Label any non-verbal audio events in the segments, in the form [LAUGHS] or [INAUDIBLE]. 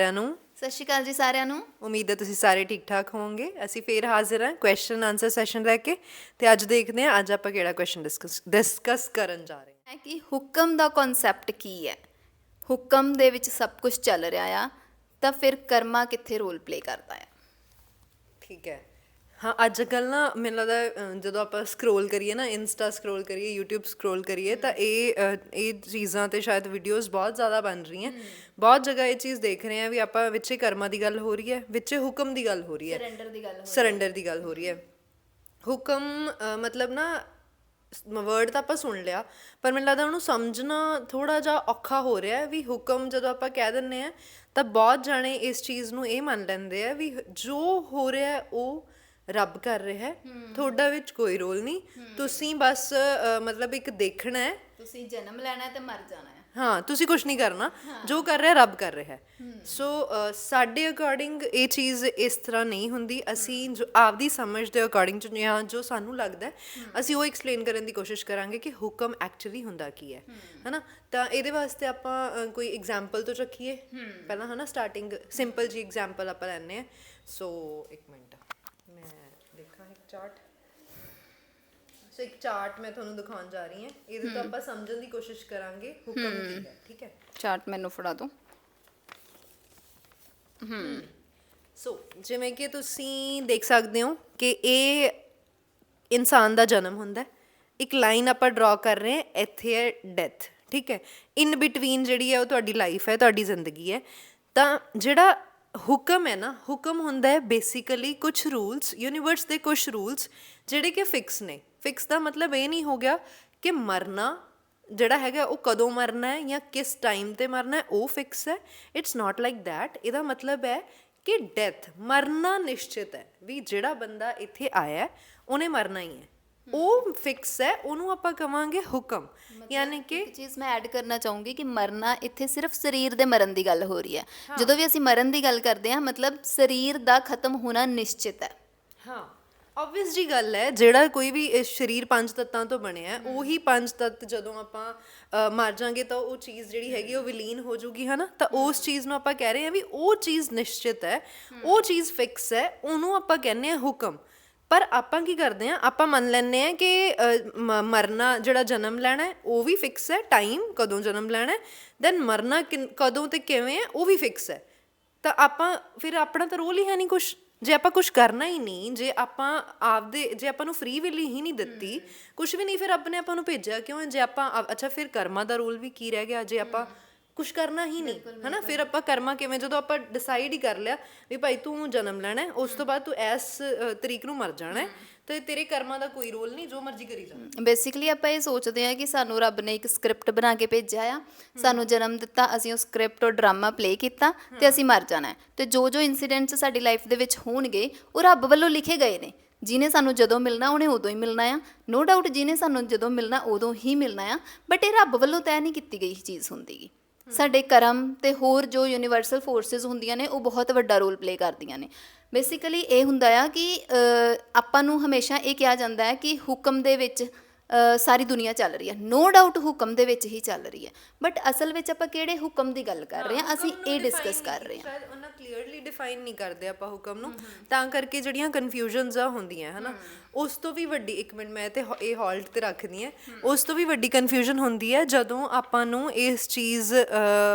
ਸਾਰਿਆਂ ਨੂੰ। ਸਤਿ ਸ਼੍ਰੀ ਅਕਾਲ ਜੀ ਸਾਰਿਆਂ ਨੂੰ। ਉਮੀਦ ਹੈ ਤੁਸੀਂ ਸਾਰੇ ਠੀਕ ਠਾਕ ਹੋਵੋਗੇ। ਅਸੀਂ ਫੇਰ ਹਾਜ਼ਰ ਹਾਂ ਕੁਐਸਚਨ ਆਨਸਰ ਸੈਸ਼ਨ ਲੈ ਕੇ ਤੇ ਅੱਜ ਦੇਖਦੇ ਹਾਂ ਅੱਜ ਆਪਾਂ ਕਿਹੜਾ ਕੁਐਸਚਨ ਡਿਸਕਸ ਡਿਸਕਸ ਕਰਨ ਜਾ ਰਹੇ ਹਾਂ। ਕਿ ਹੁਕਮ ਦਾ ਕਨਸੈਪਟ ਕੀ ਹੈ? ਹੁਕਮ ਦੇ ਵਿੱਚ ਸਭ ਕੁਝ ਚੱਲ ਰਿਹਾ ਆ ਤਾਂ ਫਿਰ ਕਰਮਾ ਕਿੱਥੇ ਰੋਲ ਪਲੇ ਕਰਦਾ ਹੈ ਠੀਕ ਹੈ। ਹਾਂ ਅੱਜ ਕੱਲ ਨਾ ਮੈਨੂੰ ਲੱਗਦਾ ਜਦੋਂ ਆਪਾਂ ਸਕਰੋਲ ਕਰੀਏ ਨਾ ਇੰਸਟਾ ਸਕਰੋਲ ਕਰੀਏ YouTube ਸਕਰੋਲ ਕਰੀਏ ਤਾਂ ਇਹ ਇਹ ਚੀਜ਼ਾਂ ਤੇ ਸ਼ਾਇਦ ਵੀਡੀਓਜ਼ ਬਹੁਤ ਜ਼ਿਆਦਾ ਬਣ ਰਹੀਆਂ। ਬਹੁਤ ਜਗ੍ਹਾ ਇਹ ਚੀਜ਼ ਦੇਖ ਰਹੇ ਆ ਵੀ ਆਪਾਂ ਵਿੱਚੇ ਕਰਮਾਂ ਦੀ ਗੱਲ ਹੋ ਰਹੀ ਹੈ ਵਿੱਚੇ ਹੁਕਮ ਦੀ ਗੱਲ ਹੋ ਰਹੀ ਹੈ। ਸਰੈਂਡਰ ਦੀ ਗੱਲ ਸਰੈਂਡਰ ਦੀ ਗੱਲ ਹੋ ਰਹੀ ਹੈ। ਹੁਕਮ ਮਤਲਬ ਨਾ ਵਰਡ ਤਾਂ ਆਪਾਂ ਸੁਣ ਲਿਆ ਪਰ ਮੈਨੂੰ ਲੱਗਦਾ ਉਹਨੂੰ ਸਮਝਣਾ ਥੋੜਾ ਜਿਹਾ ਔਖਾ ਹੋ ਰਿਹਾ ਹੈ ਵੀ ਹੁਕਮ ਜਦੋਂ ਆਪਾਂ ਕਹਿ ਦਿੰਨੇ ਆ ਤਾਂ ਬਹੁਤ ਜਾਣੇ ਇਸ ਚੀਜ਼ ਨੂੰ ਇਹ ਮੰਨ ਲੈਂਦੇ ਆ ਵੀ ਜੋ ਹੋ ਰਿਹਾ ਹੈ ਉਹ ਰੱਬ ਕਰ ਰਿਹਾ ਹੈ। ਤੁਹਾਡਾ ਵਿੱਚ ਕੋਈ ਰੋਲ ਨਹੀਂ। ਤੁਸੀਂ ਬਸ ਮਤਲਬ ਇੱਕ ਦੇਖਣਾ ਹੈ। ਤੁਸੀਂ ਜਨਮ ਲੈਣਾ ਹੈ ਤੇ ਮਰ ਜਾਣਾ ਹੈ। ਹਾਂ ਤੁਸੀਂ ਕੁਝ ਨਹੀਂ ਕਰਨਾ। ਜੋ ਕਰ ਰਿਹਾ ਰੱਬ ਕਰ ਰਿਹਾ ਹੈ। ਸੋ ਅ, ਸਾਡੇ ਅਕੋਰਡਿੰਗ ਇਹ ਚੀਜ਼ ਇਸ ਤਰ੍ਹਾਂ ਨਹੀਂ ਹੁੰਦੀ। ਅਸੀਂ ਜੋ ਆਪਦੀ ਸਮਝ ਦੇ ਅਕੋਰਡਿੰਗ ਜਾਂ ਜੋ ਸਾਨੂੰ ਲੱਗਦਾ ਹੈ, ਅਸੀਂ ਉਹ ਐਕਸਪਲੇਨ ਕਰਨ ਦੀ ਕੋਸ਼ਿਸ਼ ਕਰਾਂਗੇ ਕਿ ਹੁਕਮ ਐਕਚੁਅਲੀ ਹੁੰਦਾ ਕੀ ਹੈ। ਹਨਾ? ਤਾਂ ਇਹਦੇ ਵਾਸਤੇ ਆਪਾਂ ਅ, ਕੋਈ ਐਗਜ਼ਾਮਪਲ ਤੋਂ ਰੱਖੀਏ ਪਹਿਲਾਂ ਹਨਾ ਸਟਾਰਟਿੰਗ ਸਿੰਪਲ ਜੀ ਐਗਜ਼ਾਮਪਲ ਆਪਾਂ ਲੈਣੇ ਆ ਸੋ ਇੱਕ ਮਿੰਟ। ਚਾਰਟ। ਸੋ ਇੱਕ ਚਾਰਟ ਮੈਂ ਤੁਹਾਨੂੰ ਦਿਖਾਉਣ ਜਾ ਰਹੀ ਹਾਂ। ਇਹਦੇ ਤੋਂ ਆਪਾਂ ਸਮਝਣ ਦੀ ਕੋਸ਼ਿਸ਼ ਕਰਾਂਗੇ ਹੁਕਮ ਕੀ ਹੈ ਠੀਕ ਹੈ? ਚਾਰਟ ਮੈਨੂੰ ਫੜਾ ਦਿਓ ਸੋ ਜਿਵੇਂ ਕਿ ਤੁਸੀਂ ਦੇਖ ਸਕਦੇ ਹੋ ਕਿ ਇਹ ਇਨਸਾਨ ਦਾ ਜਨਮ ਹੁੰਦਾ ਇੱਕ ਲਾਈਨ ਆਪਾਂ ਡਰਾ ਕਰ ਰਹੇ ਹਾਂ ਇੱਥੇ ਹੈ ਡੈਥ ਠੀਕ ਹੈ? ਇਨ ਬਿਟਵੀਨ ਜਿਹੜੀ ਹੈ ਉਹ ਤੁਹਾਡੀ ਲਾਈਫ ਹੈ ਤੁਹਾਡੀ ਜ਼ਿੰਦਗੀ ਹੈ। ਤਾਂ ਜਿਹੜਾ ਹੁਕਮ ਹੈ ਨਾ, ਹੁਕਮ ਹੁੰਦਾ ਹੈ ਬੇਸਿਕਲੀ ਕੁਝ ਰੂਲਸ ਯੂਨੀਵਰਸ ਦੇ ਕੁਝ ਰੂਲਸ ਜਿਹੜੇ ਕਿ ਫਿਕਸ ਨੇ। ਫਿਕਸ ਦਾ ਮਤਲਬ ਇਹ ਨਹੀਂ ਹੋ ਗਿਆ ਕਿ ਮਰਨਾ ਜਿਹੜਾ ਹੈਗਾ ਉਹ ਕਦੋਂ ਮਰਨਾ ਹੈ ਜਾਂ ਕਿਸ ਟਾਈਮ ਤੇ ਮਰਨਾ ਹੈ, ਉਹ ਫਿਕਸ ਹੈ। ਇਟਸ ਨਾਟ ਲਾਈਕ ਥੈਟ ਇਹਦਾ ਮਤਲਬ ਹੈ ਕਿ ਡੈਥ ਮਰਨਾ ਨਿਸ਼ਚਿਤ ਹੈ ਵੀ ਜਿਹੜਾ ਬੰਦਾ ਇੱਥੇ ਆਇਆ ਉਹਨੇ ਮਰਨਾ ਹੀ ਹੈ। ਉਹ ਫਿਕਸ ਹੈ ਉਹਨੂੰ ਆਪਾਂ ਕਵਾਂਗੇ ਹੁਕਮ। ਯਾਨੀ ਕਿ ਇੱਕ ਚੀਜ਼ ਮੈਂ ਐਡ ਕਰਨਾ ਚਾਹੂੰਗੀ ਕਿ ਮਰਨਾ ਇੱਥੇ ਸਿਰਫ ਸਰੀਰ ਦੇ ਮਰਨ ਦੀ ਗੱਲ ਹੋ ਰਹੀ ਹੈ। ਜਦੋਂ ਵੀ ਅਸੀਂ ਮਰਨ ਦੀ ਗੱਲ ਕਰਦੇ ਹਾਂ ਮਤਲਬ ਸਰੀਰ ਦਾ ਖਤਮ ਹੋਣਾ ਨਿਸ਼ਚਿਤ ਹੈ। ਹਾਂ ਆਬਵੀਅਸ ਜੀ ਗੱਲ ਹੈ ਜਿਹੜਾ ਕੋਈ ਵੀ ਇਹ ਸਰੀਰ ਪੰਜ ਤੱਤਾਂ ਤੋਂ ਬਣਿਆ ਹੈ ਉਹੀ ਪੰਜ ਤੱਤ ਜਦੋਂ ਆਪਾਂ ਮਰ ਜਾਾਂਗੇ ਤਾਂ ਉਹ ਚੀਜ਼ ਜਿਹੜੀ ਹੈਗੀ ਉਹ ਵਿਲੀਨ ਹੋ ਜਾਊਗੀ ਹਨਾ? ਤਾਂ ਉਸ ਚੀਜ਼ ਨੂੰ ਆਪਾਂ ਕਹਿ ਰਹੇ ਹਾਂ ਵੀ ਉਹ ਚੀਜ਼ ਨਿਸ਼ਚਿਤ ਹੈ ਉਹ ਚੀਜ਼ ਫਿਕਸ ਹੈ ਉਹਨੂੰ ਆਪਾਂ ਕਹਿੰਦੇ ਆ ਹੁਕਮ। ਪਰ ਆਪਾਂ ਕੀ ਕਰਦੇ ਆ ਆਪਾਂ ਮੰਨ ਲੈਂਦੇ ਆ ਕਿ ਮਰਨਾ ਜਿਹੜਾ ਜਨਮ ਲੈਣਾ ਹੈ ਉਹ ਵੀ ਫਿਕਸ ਹੈ ਟਾਈਮ ਕਦੋਂ ਜਨਮ ਲੈਣਾ ਹੈ ਦੈਨ ਮਰਨਾ ਕਦੋਂ ਤੇ ਕਿਵੇਂ ਹੈ ਉਹ ਵੀ ਫਿਕਸ ਹੈ। ਤਾਂ ਆਪਾਂ ਫਿਰ ਆਪਣਾ ਤਾਂ ਰੋਲ ਹੀ ਹੈ ਨਹੀਂ ਕੁਝ ਜੇ ਆਪਾਂ ਕੁਝ ਕਰਨਾ ਹੀ ਨਹੀਂ ਜੇ ਆਪਾਂ ਆਪਦੇ ਜੇ ਆਪਾਂ ਨੂੰ ਫ੍ਰੀ ਵਿਲ ਹੀ ਨਹੀਂ ਦਿੱਤੀ ਕੁਝ ਵੀ ਨਹੀਂ ਫਿਰ ਨੇ ਆਪਾਂ ਨੂੰ ਭੇਜਿਆ ਕਿਉਂ ਜੇ ਆਪਾਂ ਅੱਛਾ ਫਿਰ ਕਰਮਾਂ ਦਾ ਰੋਲ ਵੀ ਕੀ ਰਹਿ ਗਿਆ? ਜੇ ਆਪਾਂ ਕੁਝ ਕਰਨਾ ਹੀ ਨਹੀਂ ਹਨਾ? ਫਿਰ ਆਪਾਂ ਕਰਮਾ ਕਿਵੇਂ? ਜਦੋਂ ਆਪਾਂ ਡਿਸਾਈਡ ਹੀ ਕਰ ਲਿਆ ਵੀ ਭਾਈ ਤੂੰ ਜਨਮ ਲੈਣਾ ਹੈ ਉਸ ਤੋਂ ਬਾਅਦ ਤੂੰ ਇਸ ਤਰੀਕ ਨੂੰ ਮਰ ਜਾਣਾ ਹੈ ਤੇ ਤੇਰੇ ਕਰਮਾਂ ਦਾ ਕੋਈ ਰੋਲ ਨਹੀਂ ਜੋ ਮਰਜ਼ੀ ਕਰੀ ਜਾ। ਬੇਸਿਕਲੀ ਆਪਾਂ ਇਹ ਸੋਚਦੇ ਹਾਂ ਕਿ ਸਾਨੂੰ ਰੱਬ ਨੇ ਇੱਕ ਸਕ੍ਰਿਪਟ ਬਣਾ ਕੇ ਭੇਜਿਆ ਆ। ਸਾਨੂੰ ਜਨਮ ਦਿੱਤਾ ਅਸੀਂ ਉਸ ਸਕ੍ਰਿਪਟ ਉਹ ਡਰਾਮਾ ਪਲੇ ਕੀਤਾ ਤੇ ਅਸੀਂ ਮਰ ਜਾਣਾ ਤੇ ਜੋ ਜੋ ਇਨਸੀਡੈਂਟਸ ਸਾਡੀ ਲਾਈਫ ਦੇ ਵਿੱਚ ਹੋਣਗੇ ਉਹ ਰੱਬ ਵੱਲੋਂ ਲਿਖੇ ਗਏ ਨੇ। ਜਿਹਨੇ ਸਾਨੂੰ ਜਦੋਂ ਮਿਲਣਾ ਉਹਨੇ ਉਦੋਂ ਹੀ ਮਿਲਣਾ ਆ। ਨੋ ਡਾਊਟ ਜਿਹਨੇ ਸਾਨੂੰ ਜਦੋਂ ਮਿਲਣਾ ਉਦੋਂ ਹੀ ਮਿਲਣਾ ਆ। ਬਟ ਇਹ ਰੱਬ ਵੱਲੋਂ ਤੈਅ ਨਹੀਂ ਕੀਤੀ ਗਈ ਚੀਜ਼ ਹੁੰਦੀਗੀ ਸਾਡੇ ਕਰਮ ਤੇ ਹੋਰ ਜੋ ਯੂਨੀਵਰਸਲ ਫੋਰਸਸ ਹੁੰਦੀਆਂ ਨੇ ਉਹ ਬਹੁਤ ਵੱਡਾ ਰੋਲ ਪਲੇ ਕਰਦੀਆਂ ਨੇ। ਬੇਸਿਕਲੀ ਇਹ ਹੁੰਦਾ ਆ ਕਿ ਆਪਾਂ ਨੂੰ ਹਮੇਸ਼ਾ ਇਹ ਕਿਹਾ ਜਾਂਦਾ ਹੈ ਕਿ ਹੁਕਮ ਦੇ ਵਿੱਚ ਸਾਰੀ ਦੁਨੀਆ ਚੱਲ ਰਹੀ ਹੈ। ਨੋ ਡਾਊਟ ਹੁਕਮ ਦੇ ਵਿੱਚ ਹੀ ਚੱਲ ਰਹੀ ਹੈ। ਬਟ ਅਸਲ ਵਿੱਚ ਆਪਾਂ ਕਿਹੜੇ ਹੁਕਮ ਦੀ ਗੱਲ ਕਰ ਰਹੇ ਹਾਂ? ਅਸੀਂ ਇਹ ਡਿਸਕਸ ਕਰ ਰਹੇ ਹਾਂ। ਕਲੀਅਰਲੀ ਡਿਫਾਈਨ ਨਹੀਂ ਕਰਦੇ ਆਪਾਂ ਹੁਕਮ ਨੂੰ ਤਾਂ ਕਰਕੇ ਜਿਹੜੀਆਂ ਕਨਫਿਊਜ਼ਨਸ ਆ ਹੁੰਦੀਆਂ ਹਨਾ? ਉਸ ਤੋਂ ਵੀ ਵੱਡੀ ਇੱਕ ਮਿੰਟ ਮੈਂ ਤੇ ਇਹ ਹਾਲਟ ਤੇ ਰੱਖਦੀ ਹੈ। ਉਸ ਤੋਂ ਵੀ ਵੱਡੀ ਕਨਫਿਊਜ਼ਨ ਹੁੰਦੀ ਹੈ ਜਦੋਂ ਆਪਾਂ ਨੂੰ ਇਸ ਚੀਜ਼